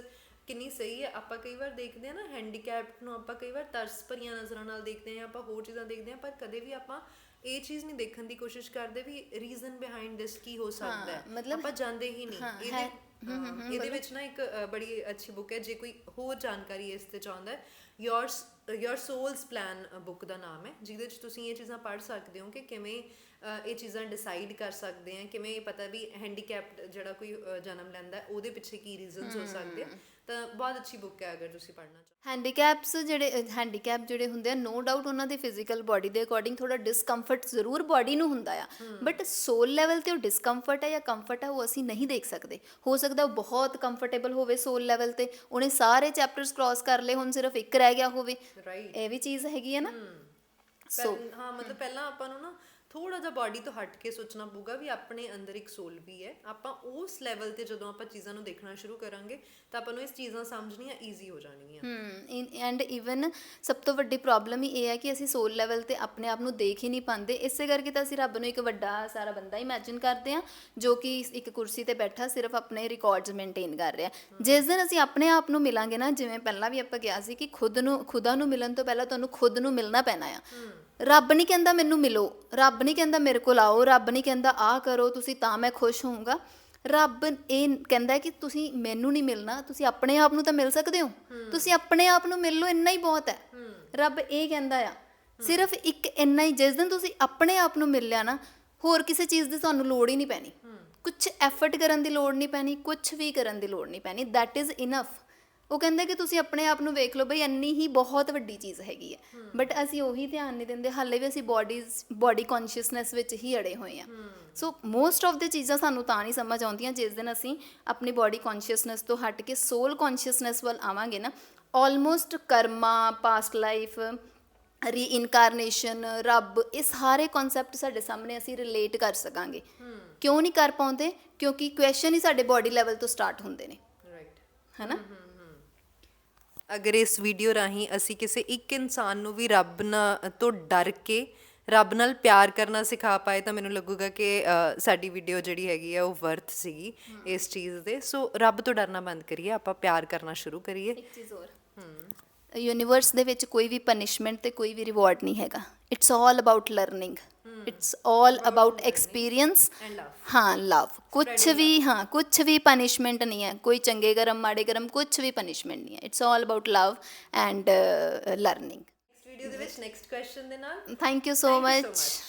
ਕਿੰਨੀ ਸਹੀ ਹੈ। ਆਪਾਂ ਕਈ ਵਾਰ ਦੇਖਦੇ ਆ ਨਾ ਹੈਂਡੀਕੈਪਡ ਨੂੰ ਆਪਾਂ ਕਈ ਵਾਰ ਤਰਸ ਭਰੀਆਂ ਨਜ਼ਰਾਂ ਨਾਲ ਦੇਖਦੇ ਆ ਆਪਾਂ ਹੋਰ ਚੀਜ਼ਾਂ ਦੇਖਦੇ ਆ ਪਰ ਕਦੇ ਵੀ ਆਪਾਂ ਇਹ ਚੀਜ਼ ਨਹੀਂ ਦੇਖਣ ਦੀ ਕੋਸ਼ਿਸ਼ ਕਰਦੇ ਵੀ ਰੀਜ਼ਨ ਬਿਹਾਈਂਡ ਦਿਸ ਕੀ ਹੋ ਸਕਦਾ ਹੈ। ਆਪਾਂ ਜਾਣਦੇ ਹੀ ਨਹੀਂ। ਇਹਦੇ ਇਹਦੇ ਵਿੱਚ ਨਾ ਇੱਕ ਬੜੀ ਅੱਛੀ ਬੁੱਕ ਹੈ। ਜੇ ਕੋਈ ਹੋਰ ਜਾਣਕਾਰੀ ਇਸ ਤੇ ਚਾਹੁੰਦਾ ਹੈ yours your soul's plan book ਦਾ ਨਾਮ ਹੈ ਜਿਹਦੇ ਵਿੱਚ ਤੁਸੀਂ ਇਹ ਚੀਜ਼ਾਂ ਪੜ੍ਹ ਸਕਦੇ ਹੋ ਕਿ ਕਿਵੇਂ ਇਹ ਚੀਜ਼ਾਂ ਡਿਸਾਈਡ ਕਰ ਸਕਦੇ ਆ ਕਿਵੇਂ ਪਤਾ ਵੀ ਹੈਂਡੀਕੈਪਡ ਜਿਹੜਾ ਕੋਈ ਜਨਮ ਲੈਂਦਾ ਉਹਦੇ ਪਿੱਛੇ ਕੀ ਰੀਜ਼ਨਸ ਹੋ ਸਕਦੇ ਆ ਤਾਂ ਬਹੁਤ ਅੱਛੀ ਬੁੱਕ ਹੈ ਅਗਰ ਤੁਸੀਂ ਪੜ੍ਹਨਾ ਚਾਹੋ ਹੈਂਡੀਕੈਪਸ ਜਿਹੜੇ ਹੈਂਡੀਕੈਪ ਜਿਹੜੇ ਹੁੰਦੇ ਆ ਨੋ ਡਾਊਟ ਉਹਨਾਂ ਦੇ ਫਿਜ਼ੀਕਲ ਬਾਡੀ ਦੇ ਅਕੋਰਡਿੰਗ ਥੋੜਾ ਡਿਸਕੰਫਰਟ ਜ਼ਰੂਰ ਬਾਡੀ ਨੂੰ ਹੁੰਦਾ ਆ। ਬਟ ਸੋਲ ਲੈਵਲ ਤੇ ਉਹ ਡਿਸਕੰਫਰਟ ਹੈ ਜਾਂ ਕੰਫਰਟ ਹੈ ਉਹ ਅਸੀਂ ਨਹੀਂ ਦੇਖ ਸਕਦੇ। ਹੋ ਸਕਦਾ ਉਹ ਬਹੁਤ ਕੰਫਰਟੇਬਲ ਹੋਵੇ ਸੋਲ ਲੈਵਲ ਤੇ ਉਹਨੇ ਸਾਰੇ ਚੈਪਟਰਸ ਕ੍ਰਾਸ ਕਰ ਲਏ ਹੁਣ ਸਿਰਫ ਇੱਕ ਰਹਿ ਗਿਆ ਹੋਵੇ। ਇਹ ਵੀ ਚੀਜ਼ ਹੈਗੀ ਹੈ। ਨਾ ਸੋ ਹਾਂ ਮਤਲਬ ਪਹਿਲਾਂ ਆਪਾਂ ਨੂੰ ਨਾ ਥੋੜਾ ਜਿਹਾ ਬਾਡੀ ਤੋਂ ਹਟ ਕੇ ਸੋਚਣਾ ਪਊਗਾ ਵੀ ਆਪਣੇ ਅੰਦਰ ਇੱਕ ਸੋਲ ਵੀ ਹੈ। ਆਪਾਂ ਉਸ ਲੈਵਲ ਤੇ ਜਦੋਂ ਆਪਾਂ ਚੀਜ਼ਾਂ ਨੂੰ ਦੇਖਣਾ ਸ਼ੁਰੂ ਕਰਾਂਗੇ ਤਾਂ ਆਪਾਂ ਨੂੰ ਇਸ ਚੀਜ਼ਾਂ ਸਮਝਣੀਆਂ ਈਜ਼ੀ ਹੋ ਜਾਣਗੀਆਂ। ਹਮ ਐਂਡ ਇਵਨ ਸਭ ਤੋਂ ਵੱਡੀ ਪ੍ਰੋਬਲਮ ਹੀ ਇਹ ਹੈ ਕਿ ਅਸੀਂ ਸੋਲ ਲੈਵਲ ਤੇ ਆਪਣੇ ਆਪ ਨੂੰ ਦੇਖ ਹੀ ਨਹੀਂ ਪਾਉਂਦੇ। ਇਸੇ ਕਰਕੇ ਤਾਂ ਅਸੀਂ ਰੱਬ ਨੂੰ ਇੱਕ ਵੱਡਾ ਸਾਰਾ ਬੰਦਾ ਇਮੇਜਿਨ ਕਰਦੇ ਹਾਂ ਜੋ ਕਿ ਇੱਕ ਕੁਰਸੀ ਤੇ ਬੈਠਾ ਸਿਰਫ ਆਪਣੇ ਰਿਕਾਰਡਸ ਮੇਨਟੇਨ ਕਰ ਰਿਹਾ। ਜਿਸ ਦਿਨ ਅਸੀਂ ਆਪਣੇ ਆਪ ਨੂੰ ਮਿਲਾਂਗੇ ਨਾ ਜਿਵੇਂ ਪਹਿਲਾਂ ਵੀ ਆਪਾਂ ਕਿਹਾ ਸੀ ਕਿ ਖੁਦ ਨੂੰ ਖੁਦਾ ਨੂੰ ਮਿਲਣ ਤੋਂ ਪਹਿਲਾਂ ਤੁਹਾਨੂੰ ਖੁਦ ਨੂੰ ਮਿਲਣਾ ਪੈਣਾ ਆ। ਰੱਬ ਨਹੀਂ ਕਹਿੰਦਾ ਮੈਨੂੰ ਮਿਲੋ ਰੱਬ ਨਹੀਂ ਕਹਿੰਦਾ ਮੇਰੇ ਕੋਲ ਆਓ ਰੱਬ ਨਹੀਂ ਕਹਿੰਦਾ ਆਹ ਕਰੋ ਤੁਸੀਂ ਤਾਂ ਮੈਂ ਖੁਸ਼ ਹੋਊਂਗਾ। ਰੱਬ ਇਹ ਕਹਿੰਦਾ ਕਿ ਤੁਸੀਂ ਮੈਨੂੰ ਨਹੀਂ ਮਿਲਣਾ ਤੁਸੀਂ ਆਪਣੇ ਆਪ ਨੂੰ ਤਾਂ ਮਿਲ ਸਕਦੇ ਹੋ। ਤੁਸੀਂ ਆਪਣੇ ਆਪ ਨੂੰ ਮਿਲ ਲਓ ਇੰਨਾ ਹੀ ਬਹੁਤ ਹੈ। ਰੱਬ ਇਹ ਕਹਿੰਦਾ ਆ ਸਿਰਫ ਇੱਕ ਇੰਨਾ ਹੀ ਜਿਸ ਦਿਨ ਤੁਸੀਂ ਆਪਣੇ ਆਪ ਨੂੰ ਮਿਲ ਲਿਆ ਨਾ ਹੋਰ ਕਿਸੇ ਚੀਜ਼ ਦੀ ਤੁਹਾਨੂੰ ਲੋੜ ਹੀ ਨਹੀਂ ਪੈਣੀ। ਕੁਝ ਐਫਰਟ ਕਰਨ ਦੀ ਲੋੜ ਨਹੀਂ ਪੈਣੀ ਕੁਝ ਵੀ ਕਰਨ ਦੀ ਲੋੜ ਨਹੀਂ ਪੈਣੀ that is enough ਉਹ ਕਹਿੰਦਾ ਕਿ ਤੁਸੀਂ ਆਪਣੇ ਆਪ ਨੂੰ ਵੇਖ ਲਓ ਬਈ ਇੰਨੀ ਹੀ ਬਹੁਤ ਵੱਡੀ ਚੀਜ਼ ਹੈਗੀ ਹੈ। ਬਟ ਅਸੀਂ ਉਹੀ ਧਿਆਨ ਨਹੀਂ ਦਿੰਦੇ ਹਾਲੇ ਵੀ ਅਸੀਂ ਬਾਡੀਜ਼ ਬਾਡੀ ਕੌਨਸ਼ੀਅਸਨੈਸ ਵਿੱਚ ਹੀ ਅੜੇ ਹੋਏ ਆ ਸੋ ਮੋਸਟ ਆਫ ਦੇ ਚੀਜ਼ਾਂ ਸਾਨੂੰ ਤਾਂ ਨਹੀਂ ਸਮਝ ਆਉਂਦੀਆਂ ਜਿਸ ਦਿਨ ਅਸੀਂ ਆਪਣੀ ਬਾਡੀ ਕੌਨਸ਼ੀਅਸਨੈਸ ਤੋਂ ਹਟ ਕੇ ਸੋਲ ਕੌਨਸ਼ੀਅਸਨੈਸ ਵੱਲ ਆਵਾਂਗੇ ਨਾ almost karma past life reincarnation ਰੱਬ ਇਹ ਸਾਰੇ ਕਨਸੈਪਟ ਸਾਡੇ ਸਾਹਮਣੇ ਅਸੀਂ ਰਿਲੇਟ ਕਰ ਸਕਾਂਗੇ। ਕਿਉਂ ਨਹੀਂ ਕਰ ਪਾਉਂਦੇ? ਕਿਉਂਕਿ ਕੁਐਸਚਨ ਹੀ ਸਾਡੇ ਬਾਡੀ ਲੈਵਲ ਤੋਂ ਸਟਾਰਟ ਹੁੰਦੇ ਨੇ। ਰਾਈਟ ਹੈਨਾ? ਅਗਰ ਇਸ ਵੀਡੀਓ ਰਾਹੀਂ ਅਸੀਂ ਕਿਸੇ ਇੱਕ ਇਨਸਾਨ ਨੂੰ ਵੀ ਰੱਬ ਨਾ ਤੋਂ ਡਰ ਕੇ ਰੱਬ ਨਾਲ ਪਿਆਰ ਕਰਨਾ ਸਿਖਾ ਪਾਏ ਤਾਂ ਮੈਨੂੰ ਲੱਗੂਗਾ ਕਿ ਅ, ਸਾਡੀ ਵੀਡੀਓ ਜਿਹੜੀ ਹੈਗੀ ਆ ਉਹ ਵਰਥ ਸੀਗੀ ਇਸ ਚੀਜ਼ ਦੇ। ਸੋ ਰੱਬ ਤੋਂ ਡਰਨਾ ਬੰਦ ਕਰੀਏ ਆਪਾਂ ਪਿਆਰ ਕਰਨਾ ਸ਼ੁਰੂ ਕਰੀਏ। ਇੱਕ ਚੀਜ਼ ਹੋਰ। ਯੂਨੀਵਰਸ ਦੇ ਵਿੱਚ ਕੋਈ ਵੀ ਪਨਿਸ਼ਮੈਂਟ ਤੇ ਕੋਈ ਵੀ ਰਿਵਾਰਡ ਨਹੀਂ ਹੈਗਾ। It's all about learning it's all about experience. ਹਾਂ ਲਵ ਕੁਝ ਵੀ ਹਾਂ ਕੁਝ ਵੀ ਪਨਿਸ਼ਮੈਂਟ ਨਹੀਂ ਹੈ ਕੋਈ ਚੰਗੇ ਕਰਮ ਮਾੜੇ ਕਰਮ ਕੁਝ ਵੀ ਪਨਿਸ਼ਮੈਂਟ ਨਹੀਂ ਹੈ it's all about love and learning video ਦੇ ਵਿੱਚ ਨੈਕਸਟ ਕੁਐਸਚਨ ਦੇ ਨਾਲ thank you so Thank you so much much.